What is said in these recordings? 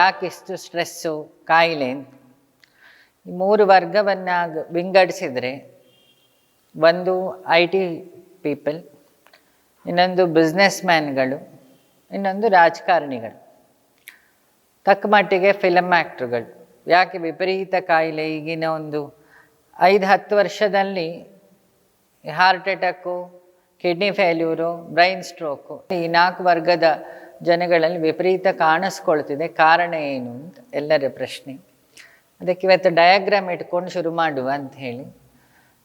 ಯಾಕಿಷ್ಟು ಸ್ಟ್ರೆಸ್ಸು, ಕಾಯಿಲೆ ಈ ಮೂರು ವರ್ಗವನ್ನು ವಿಂಗಡಿಸಿದರೆ ಒಂದು ಐ ಟಿ ಪೀಪಲ್, ಇನ್ನೊಂದು ಬಿಸ್ನೆಸ್ ಮ್ಯಾನ್ಗಳು ಇನ್ನೊಂದು ರಾಜಕಾರಣಿಗಳು. ತಕ್ಕ ಮಟ್ಟಿಗೆ ಫಿಲಮ್ ಆ್ಯಕ್ಟ್ರುಗಳು. ಯಾಕೆ ವಿಪರೀತ ಕಾಯಿಲೆ ಈಗಿನ ಒಂದು ಐದು, ಹತ್ತು ವರ್ಷದಲ್ಲಿ heart attack, kidney failure, brain stroke ಈ ನಾಲ್ಕು ವರ್ಗದ ಜನಗಳಲ್ಲಿ ವಿಪರೀತ ಕಾಣಿಸ್ಕೊಳ್ತಿದೆ. ಕಾರಣ ಏನು ಅಂತ ಎಲ್ಲರ ಪ್ರಶ್ನೆ. ಅದಕ್ಕೆ ಇವತ್ತು ಡಯಾಗ್ರಾಮ್ ಇಟ್ಕೊಂಡು ಶುರು ಮಾಡುವ ಅಂತ ಹೇಳಿ.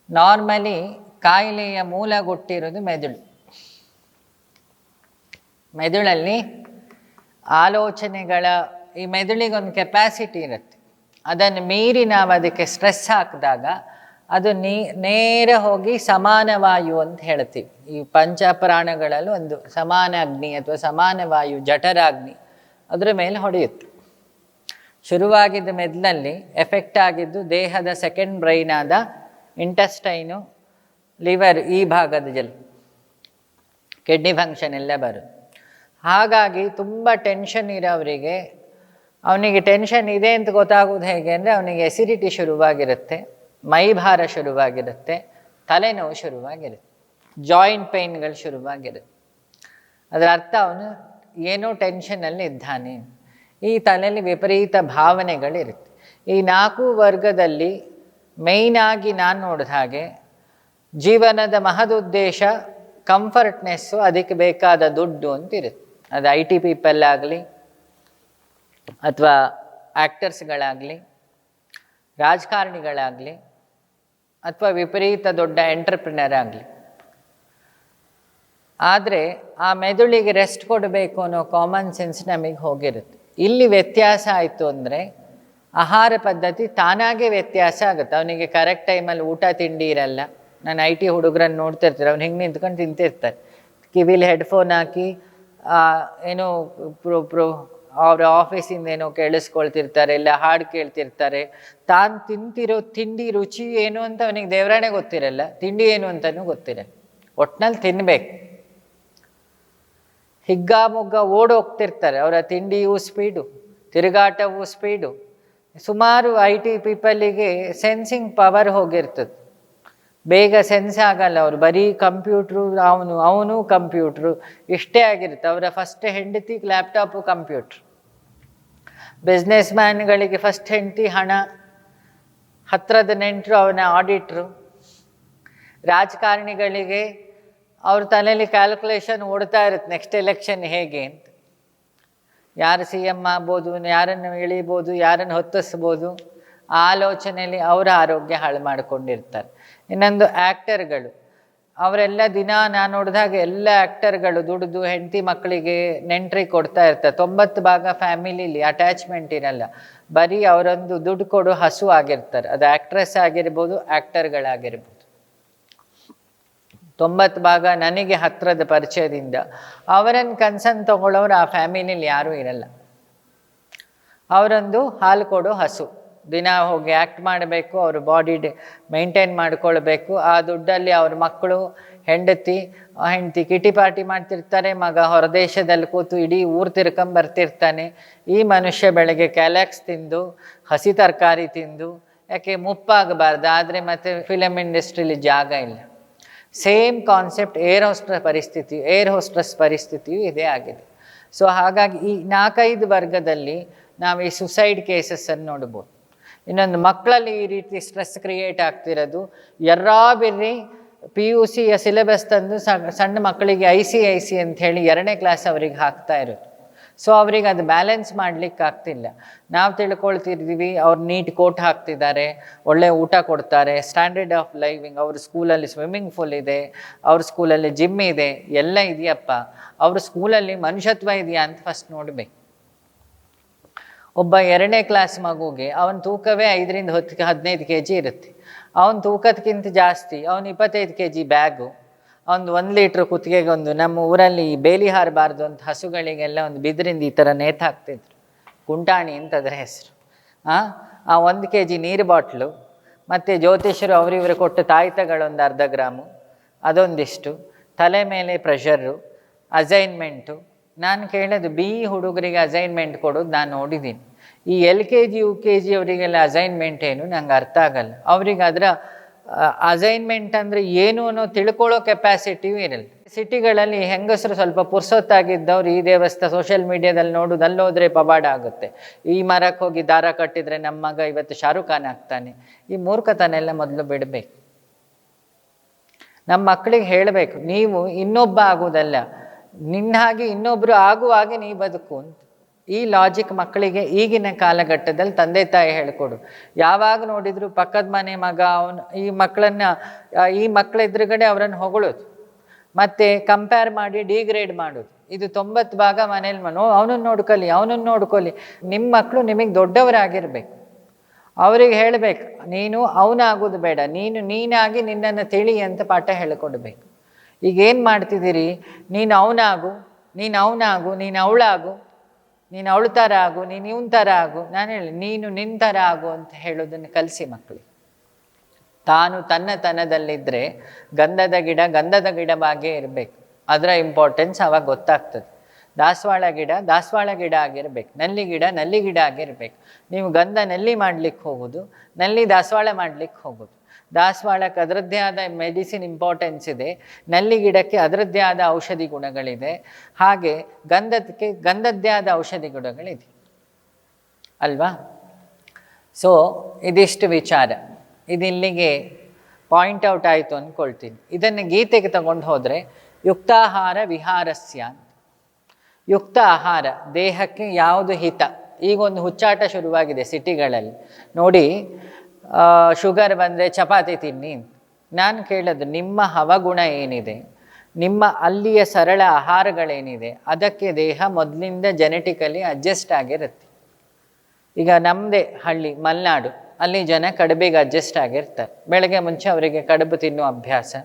ನಾರ್ಮಲಿ ಕಾಯಿಲೆಯ ಮೂಲ ಗೊಟ್ಟಿರೋದು ಮೆದುಳು. ಮೆದುಳಲ್ಲಿ ಆಲೋಚನೆಗಳ, ಈ ಮೆದುಳಿಗೊಂದು ಕೆಪ್ಯಾಸಿಟಿ ಇರುತ್ತೆ. ಅದನ್ನು ಮೀರಿ ನಾವು ಅದಕ್ಕೆ ಸ್ಟ್ರೆಸ್ ಹಾಕಿದಾಗ ಅದು ನೀ, ನೇರ ಹೋಗಿ ಸಮಾನ ವಾಯು ಅಂತ ಹೇಳ್ತೀವಿ. ಈ ಪಂಚಪ್ರಾಣಗಳಲ್ಲಿ ಒಂದು ಸಮಾನ ಅಗ್ನಿ ಅಥವಾ ಸಮಾನ ವಾಯು ಜಠರಾಗ್ನಿ ಅದರ ಮೇಲೆ ಹೊಡೆಯುತ್ತೆ. ಶುರುವಾಗಿದ್ದ ಮೆದಲಲ್ಲಿ ಎಫೆಕ್ಟ್ ಆಗಿದ್ದು ದೇಹದ ಸೆಕೆಂಡ್ ಬ್ರೈನ್ ಆದ ಇಂಟೆಸ್ಟೈನು, ಲಿವರ್ ಈ ಭಾಗದ ಜಲ್, ಕಿಡ್ನಿ ಫಂಕ್ಷನ್ ಎಲ್ಲ ಬರು ಹಾಗಾಗಿ ತುಂಬ ಟೆನ್ಷನ್ ಇರೋವರಿಗೆ, ಅವನಿಗೆ ಟೆನ್ಷನ್ ಇದೆ ಅಂತ ಗೊತ್ತಾಗೋದು ಹೇಗೆ ಅಂದರೆ ಅವನಿಗೆ ಎಸಿಡಿಟಿ ಶುರುವಾಗಿರುತ್ತೆ. ಮೈಭಾರ ಶುರುವಾಗಿರುತ್ತೆ, ತಲೆನೋವು ಶುರುವಾಗಿರುತ್ತೆ ಜಾಯಿಂಟ್ ಪೇನ್ಗಳು ಶುರುವಾಗಿರುತ್ತೆ. ಅದರ ಅರ್ಥ ಅವನು ಏನೋ ಟೆನ್ಷನಲ್ಲಿ ಇದ್ದಾನೆ. ಈ ತಲೆಯಲ್ಲಿ ವಿಪರೀತ ಭಾವನೆಗಳಿರುತ್ತೆ. ಈ ನಾಲ್ಕು ವರ್ಗದಲ್ಲಿ ಮೇಯ್ನಾಗಿ ನಾನು ನೋಡಿದ ಹಾಗೆ ಜೀವನದ ಮಹದುದ್ದೇಶ ಕಂಫರ್ಟ್ನೆಸ್ಸು ಅದಕ್ಕೆ ಬೇಕಾದ ದುಡ್ಡು ಅಂತ ಇರುತ್ತೆ ಅದು ಐ ಟಿ ಪೀಪಲ್ ಆಗಲಿ ಅಥವಾ ಆ್ಯಕ್ಟರ್ಸ್ಗಳಾಗಲಿ ರಾಜಕಾರಣಿಗಳಾಗಲಿ ಅಥವಾ ವಿಪರೀತ ದೊಡ್ಡ ಎಂಟರ್ಪ್ರಿನರ್ ಆಗಲಿ. ಆದರೆ ಆ ಮೆದುಳಿಗೆ ರೆಸ್ಟ್ ಕೊಡಬೇಕು ಅನ್ನೋ ಕಾಮನ್ ಸೆನ್ಸ್ ನಮಗೆ ಹೋಗಿರುತ್ತೆ. ಇಲ್ಲಿ ವ್ಯತ್ಯಾಸ ಆಯಿತು ಅಂದರೆ ಆಹಾರ ಪದ್ಧತಿ ತಾನಾಗೇ ವ್ಯತ್ಯಾಸ ಆಗುತ್ತೆ. ಅವನಿಗೆ ಕರೆಕ್ಟ್ ಟೈಮಲ್ಲಿ ಊಟ, ತಿಂಡಿ ಇರಲ್ಲ. ನಾನು ಐ ಟಿ ಹುಡುಗರನ್ನು ನೋಡ್ತಿರ್ತಾರೆ. ಅವ್ನು ಹಿಂಗೆ ನಿಂತ್ಕೊಂಡು ತಿಂತಿರ್ತಾರೆ. ಕಿವಿಲಿ ಹೆಡ್ಫೋನ್ ಹಾಕಿ ಏನೋ ಪ್ರೊ ಪ್ರೋ ಅವ್ರ ಆಫೀಸಿಂದ ಏನೋ ಕೇಳಿಸ್ಕೊಳ್ತಿರ್ತಾರೆ, ಇಲ್ಲ ಹಾಡು ಕೇಳ್ತಿರ್ತಾರೆ. ತಾನು ತಿಂತಿರೋ ತಿಂಡಿ ರುಚಿ ಏನು ಅಂತ ಅವನಿಗೆ ದೇವರಾಣೆ ಗೊತ್ತಿರಲ್ಲ, ತಿಂಡಿ ಏನು ಅಂತಲೂ ಗೊತ್ತಿರಲ್ಲ. ಒಟ್ನಲ್ಲಿ ತಿನ್ಬೇಕು. ಹಿಗ್ಗಾಮುಗ್ಗ ಓಡೋಗ್ತಿರ್ತಾರೆ, ಅವರ ತಿಂಡಿಯೂ ಸ್ಪೀಡು ತಿರುಗಾಟವೂ ಸ್ಪೀಡು ಸುಮಾರು ಐ ಟಿ ಪೀಪಲಿಗೆ ಸೆನ್ಸಿಂಗ್ ಪವರ್ ಹೋಗಿರ್ತದೆ. ಬೇಗ ಸೆನ್ಸ್ ಆಗಲ್ಲ ಅವರು, ಬರೀ ಕಂಪ್ಯೂಟ್ರು ಅವನು ಅವನು ಕಂಪ್ಯೂಟ್ರು ಇಷ್ಟೇ ಆಗಿರುತ್ತೆ. ಅವರ ಫಸ್ಟ್ ಹೆಂಡತಿ ಲ್ಯಾಪ್ಟಾಪು ಕಂಪ್ಯೂಟ್ರ್ ಬಿಸ್ನೆಸ್ ಮ್ಯಾನ್ಗಳಿಗೆ ಫಸ್ಟ್ ಹೆಂಡತಿ ಹಣ ಹತ್ತಿರದ ನೆಂಟರು ಅವನ ಆಡಿಟ್ರು ರಾಜಕಾರಣಿಗಳಿಗೆ ಅವ್ರ ತಲೆಯಲ್ಲಿ ಕ್ಯಾಲ್ಕುಲೇಷನ್ ಓಡ್ತಾ ಇರುತ್ತೆ ನೆಕ್ಸ್ಟ್ ಎಲೆಕ್ಷನ್ ಹೇಗೆ ಅಂತ. ಯಾರು ಸಿ ಎಂ ಆಗ್ಬೋದು, ಯಾರನ್ನು ಇಳಿಬೋದು, ಯಾರನ್ನು ಹೊತ್ತಿಸ್ಬೋದು, ಆಲೋಚನೆಯಲ್ಲಿ ಅವರ ಆರೋಗ್ಯ ಹಾಳು ಮಾಡಿಕೊಂಡಿರ್ತಾರೆ. ಇನ್ನೊಂದು ಆ್ಯಕ್ಟರ್ಗಳು ಅವರೆಲ್ಲ ದಿನ ನಾನು ನೋಡಿದಾಗ ಎಲ್ಲ ಆ್ಯಕ್ಟರ್ಗಳು ದುಡಿದು, ಹೆಂಡತಿ ಮಕ್ಕಳಿಗೆ ನೆಂಟ್ರಿಗೆ ಕೊಡ್ತಾ ಇರ್ತಾರೆ. ತೊಂಬತ್ತು ಭಾಗ ಫ್ಯಾಮಿಲಿಲಿ ಅಟ್ಯಾಚ್ಮೆಂಟ್ ಇರಲ್ಲ ಬರೀ ಅವರೊಂದು ದುಡ್ಡು ಕೊಡು ಹಸು ಆಗಿರ್ತಾರೆ. ಅದು ಆ್ಯಕ್ಟ್ರೆಸ್ ಆಗಿರ್ಬೋದು ಆ್ಯಕ್ಟರ್ಗಳಾಗಿರ್ಬೋದು ತೊಂಬತ್ತು ಭಾಗ ನನಗೆ ಹತ್ತಿರದ ಪರಿಚಯದಿಂದ ಅವರನ್ನು ಕನ್ಸನ್ ತಗೊಳ್ಳೋರು ಆ ಫ್ಯಾಮಿಲಿಲಿ ಯಾರೂ ಇರಲ್ಲ. ಅವರೊಂದು ಹಾಲು ಕೊಡೋ ಹಸು. ದಿನ ಹೋಗಿ ಆ್ಯಕ್ಟ್ ಮಾಡಬೇಕು, ಅವ್ರ ಬಾಡಿ ಮೇಂಟೈನ್ ಮಾಡಿಕೊಳ್ಬೇಕು. ಆ ದುಡ್ಡಲ್ಲಿ ಅವ್ರ ಮಕ್ಕಳು, ಹೆಂಡತಿ ಹೆಂಡತಿ ಕಿಟಿ ಪಾರ್ಟಿ ಮಾಡ್ತಿರ್ತಾರೆ, ಮಗ ಹೊರದೇಶದಲ್ಲಿ ಕೂತು ಇಡೀ ಊರು ತಿರ್ಕೊಂಬರ್ತಿರ್ತಾನೆ ಈ ಮನುಷ್ಯ ಬೆಳಗ್ಗೆ ಕ್ಯಾಲಕ್ಸ್ ತಿಂದು, ಹಸಿ ತರಕಾರಿ ತಿಂದು, ಯಾಕೆ ಮುಪ್ಪಾಗಬಾರ್ದು, ಆದರೆ ಮತ್ತೆ ಫಿಲಮ್ ಇಂಡಸ್ಟ್ರೀಲಿ ಜಾಗ ಇಲ್ಲ. ಸೇಮ್ ಕಾನ್ಸೆಪ್ಟ್ ಏರ್ ಹೋಸ್ಟ್ರ ಪರಿಸ್ಥಿತಿ ಏರ್ ಹೋಸ್ಟ್ರಸ್ ಪರಿಸ್ಥಿತಿಯು ಇದೇ ಆಗಿದೆ. ಸೊ ಹಾಗಾಗಿ ಈ ನಾಲ್ಕೈದು ವರ್ಗದಲ್ಲಿ ನಾವು ಈ ಸುಸೈಡ್ ಕೇಸಸ್ಸನ್ನು ನೋಡ್ಬೋದು. ಇನ್ನೊಂದು ಮಕ್ಕಳಲ್ಲಿ ಈ ರೀತಿ ಸ್ಟ್ರೆಸ್ ಕ್ರಿಯೇಟ್ ಆಗ್ತಿರೋದು. ಎರ್ರಾ ಬಿರ್ರಿ ಪಿ ಯು ಸಿಯ ಸಿಲೆಬಸ್ ತಂದು ಸಣ್ಣ ಸಣ್ಣ ಮಕ್ಕಳಿಗೆ ಐ ಸಿ ಐ ಸಿ ಅಂತ ಹೇಳಿ ಎರಡನೇ ಕ್ಲಾಸ್ ಅವ್ರಿಗೆ ಹಾಕ್ತಾ ಇರೋದು. ಸೊ ಅವ್ರಿಗೆ ಅದು ಬ್ಯಾಲೆನ್ಸ್ ಮಾಡ್ಲಿಕ್ಕೆ ಆಗ್ತಿಲ್ಲ. ನಾವು ತಿಳ್ಕೊಳ್ತಿದ್ದೀವಿ ಅವ್ರು ನೀಟ್ ಕೋಟ್ ಹಾಕ್ತಿದ್ದಾರೆ, ಒಳ್ಳೆ ಊಟ ಕೊಡ್ತಾರೆ ಸ್ಟ್ಯಾಂಡರ್ಡ್ ಆಫ್ ಲೈವಿಂಗ್ ಅವ್ರ ಸ್ಕೂಲಲ್ಲಿ ಸ್ವಿಮ್ಮಿಂಗ್ ಫೂಲ್ ಇದೆ, ಅವ್ರ ಸ್ಕೂಲಲ್ಲಿ ಜಿಮ್ ಇದೆ, ಎಲ್ಲ ಇದೆಯಪ್ಪ. ಅವ್ರ ಸ್ಕೂಲಲ್ಲಿ ಮನುಷ್ಯತ್ವ ಇದೆಯಾ ಅಂತ ಫಸ್ಟ್ ನೋಡಬೇಕು. ಒಬ್ಬ ಎರಡನೇ ಕ್ಲಾಸ್ ಮಗುಗೆ ಅವನ ತೂಕವೇ ಐದರಿಂದ ಹತ್ತು, ಹದಿನೈದು ಕೆ ಜಿ ಇರುತ್ತೆ. ಅವನ ತೂಕದಕ್ಕಿಂತ ಜಾಸ್ತಿ, ಅವನು ಇಪ್ಪತ್ತೈದು ಕೆ ಜಿ ಬ್ಯಾಗು ಅವನು ಒಂದು ಲೀಟ್ರ್ ಕುತ್ತಿಗೆಗೆ ಒಂದು, ನಮ್ಮ ಊರಲ್ಲಿ ಬೇಲಿ ಹಾರಬಾರ್ದು ಅಂತ ಹಸುಗಳಿಗೆಲ್ಲ ಒಂದು ಬಿದ್ರಿಂದ ಈ ಥರ ನೇತಾಕ್ತಿದ್ರು ಕುಂಟಾಣಿ ಅಂತ ಅದರ ಹೆಸರು. ಆ ಒಂದು ಕೆ ಜಿ ನೀರು ಬಾಟ್ಲು, ಮತ್ತು ಜ್ಯೋತಿಷರು ಅವರಿವರು ಕೊಟ್ಟ ತಾಯ್ತಗಳೊಂದು ಅರ್ಧ ಗ್ರಾಮು, ಅದೊಂದಿಷ್ಟು. ತಲೆ ಮೇಲೆ ಪ್ರೆಷರು ಅಸೈನ್ಮೆಂಟು ನಾನು ಕೇಳೋದು ಬಿ ಹುಡುಗರಿಗೆ ಅಸೈನ್ಮೆಂಟ್ ಕೊಡೋದು ನಾನು ನೋಡಿದ್ದೀನಿ ಈ L K G, U K G ಅವರಿಗೆಲ್ಲ ಅಸೈನ್ಮೆಂಟ್ ಏನು ನಂಗೆ ಅರ್ಥ ಆಗಲ್ಲ. ಅವ್ರಿಗೆ ಅದರ ಅಸೈನ್ಮೆಂಟ್ ಅಂದರೆ ಏನು ಅನ್ನೋ ತಿಳ್ಕೊಳ್ಳೋ ಕೆಪಾಸಿಟಿಯೂ ಇರಲ್ಲ. ಸಿಟಿಗಳಲ್ಲಿ ಹೆಂಗಸರು ಸ್ವಲ್ಪ ಪುರ್ಸೊತ್ತಾಗಿದ್ದವ್ರು ಈ ದೇವಸ್ಥಾನ ಸೋಷಿಯಲ್ ಮೀಡಿಯಾದಲ್ಲಿ ನೋಡೋದು ಅಲ್ಲೋದ್ರೆ ಪವಾಡ ಆಗುತ್ತೆ. ಈ ಮರಕ್ಕೆ ಹೋಗಿ ದಾರ ಕಟ್ಟಿದರೆ ನಮ್ಮ ಮಗ ಇವತ್ತು ಶಾರುಖ್ ಖಾನ್ ಆಗ್ತಾನೆ. ಈ ಮೂರ್ಖತನೆಲ್ಲ ಮೊದಲು ಬಿಡಬೇಕು. ನಮ್ಮ ಮಕ್ಕಳಿಗೆ ಹೇಳಬೇಕು, ನೀವು ಇನ್ನೊಬ್ಬ ಆಗುವುದಲ್ಲ ನಿನ್ನ ಹಾಗೆ ಇನ್ನೊಬ್ಬರು ಆಗುವಾಗೆ ನೀ ಬದುಕು ಅಂತ. ಈ ಲಾಜಿಕ್ ಮಕ್ಕಳಿಗೆ ಈಗಿನ ಕಾಲಘಟ್ಟದಲ್ಲಿ ತಂದೆ ತಾಯಿ ಹೇಳಿಕೊಡು. ಯಾವಾಗ ನೋಡಿದ್ರು ಪಕ್ಕದ ಮನೆ ಮಗ, ಅವನು ಈ ಮಕ್ಕಳನ್ನ ಈ ಮಕ್ಕಳ ಎದುರುಗಡೆ ಅವರನ್ನು ಹೊಗಳೋದು. ಮತ್ತೆ ಕಂಪೇರ್ ಮಾಡಿ ಡಿಗ್ರೇಡ್ ಮಾಡೋದು. ಇದು ತೊಂಬತ್ತು ಭಾಗ ಮನೇಲಿ ಮನೋ ಅವನನ್ನು ನೋಡ್ಕೊಳ್ಳಿ ಅವನನ್ನು ನೋಡ್ಕೊಳ್ಳಿ ನಿಮ್ಮ ಮಕ್ಕಳು ನಿಮಗೆ ದೊಡ್ಡವರಾಗಿರ್ಬೇಕು. ಅವ್ರಿಗೆ ಹೇಳಬೇಕು, ನೀನು ಅವನಾಗೋದು ಬೇಡ, ನೀನು ನೀನಾಗಿ ನಿನ್ನನ್ನು ತಿಳಿ ಅಂತ ಪಾಠ ಹೇಳಿಕೊಡ್ಬೇಕು. ಈಗ ಏನು ಮಾಡ್ತಿದ್ದೀರಿ? ನೀನು ಅವನಾಗು ನೀನು ಅವನಾಗು, ನೀನು ಅವಳಾಗು, ನೀನು ಅವಳ ಥರ ಆಗು ನೀನು ಇವನ ಥರ ಆಗು ನಾನು ಹೇಳಿ, ನೀನು ನಿನ್ನ ಥರ ಆಗು ಅಂತ ಹೇಳೋದನ್ನು ಕಲಿಸಿ ಮಕ್ಕಳಿಗೆ ತಾನು ತನ್ನತನದಲ್ಲಿದ್ದರೆ ಗಂಧದ ಗಿಡ ಗಂಧದ ಗಿಡವಾಗೇ ಇರಬೇಕು. ಅದರ ಇಂಪಾರ್ಟೆನ್ಸ್ ಅವಾಗ ಗೊತ್ತಾಗ್ತದೆ. ದಾಸವಾಳ ಗಿಡ ದಾಸವಾಳ ಗಿಡ ಆಗಿರ್ಬೇಕು. ನಲ್ಲಿ ಗಿಡ ನಲ್ಲಿ ಗಿಡ ಆಗಿರ್ಬೇಕು. ನೀವು ಗಂಧ ನಲ್ಲಿ ಮಾಡ್ಲಿಕ್ಕೆ ಹೋಗೋದು, ನಲ್ಲಿ ದಾಸವಾಳ ಮಾಡ್ಲಿಕ್ಕೆ ಹೋಗೋದು. ದಾಸವಾಳಕ್ಕೆ ಅದರದ್ದೇ ಆದ ಮೆಡಿಸಿನ್ ಇಂಪಾರ್ಟೆನ್ಸ್ ಇದೆ. ನಲ್ಲಿ ಗಿಡಕ್ಕೆ ಅದರದ್ದೇ ಆದ ಔಷಧಿ ಗುಣಗಳಿದೆ. ಹಾಗೆ ಗಂಧಕ್ಕೆ ಗಂಧದ್ದೇ ಆದ ಔಷಧಿ ಗುಣಗಳಿದೆ. ಅಲ್ವಾ? ಸೊ ಇದಿಷ್ಟು ವಿಚಾರ. ಇದಿಲ್ಲಿಗೆ ಪಾಯಿಂಟ್ ಔಟ್ ಆಯಿತು ಅಂದ್ಕೊಳ್ತೀನಿ ಇದನ್ನು ಗೀತೆಗೆ ತಗೊಂಡು ಹೋದರೆ, ಯುಕ್ತಾಹಾರ ವಿಹಾರಸ್ಯ ಯುಕ್ತ ಆಹಾರ ದೇಹಕ್ಕೆ ಯಾವುದು ಹಿತ? ಈಗ ಒಂದು ಹುಚ್ಚಾಟ ಶುರುವಾಗಿದೆ ಸಿಟಿಗಳಲ್ಲಿ. ನೋಡಿ ಶುಗರ್ ಬಂದರೆ ಚಪಾತಿ ತಿನ್ನಿ ನಾನು ಕೇಳೋದು, ನಿಮ್ಮ ಹವಗುಣ ಏನಿದೆ? ನಿಮ್ಮ ಅಲ್ಲಿಯ ಸರಳ ಆಹಾರಗಳೇನಿದೆ? ಅದಕ್ಕೆ ದೇಹ ಮೊದಲಿಂದ ಜೆನೆಟಿಕಲಿ ಅಡ್ಜಸ್ಟ್ ಆಗಿರುತ್ತೆ. ಈಗ ನಮ್ಮದೇ ಹಳ್ಳಿ, ಮಲೆನಾಡು, ಅಲ್ಲಿ ಜನ ಕಡುಬಿಗೆ ಅಡ್ಜಸ್ಟ್ ಆಗಿರ್ತಾರೆ. ಬೆಳಗ್ಗೆ ಮುಂಚೆ ಅವರಿಗೆ ಕಡುಬು ತಿನ್ನುವ ಅಭ್ಯಾಸ,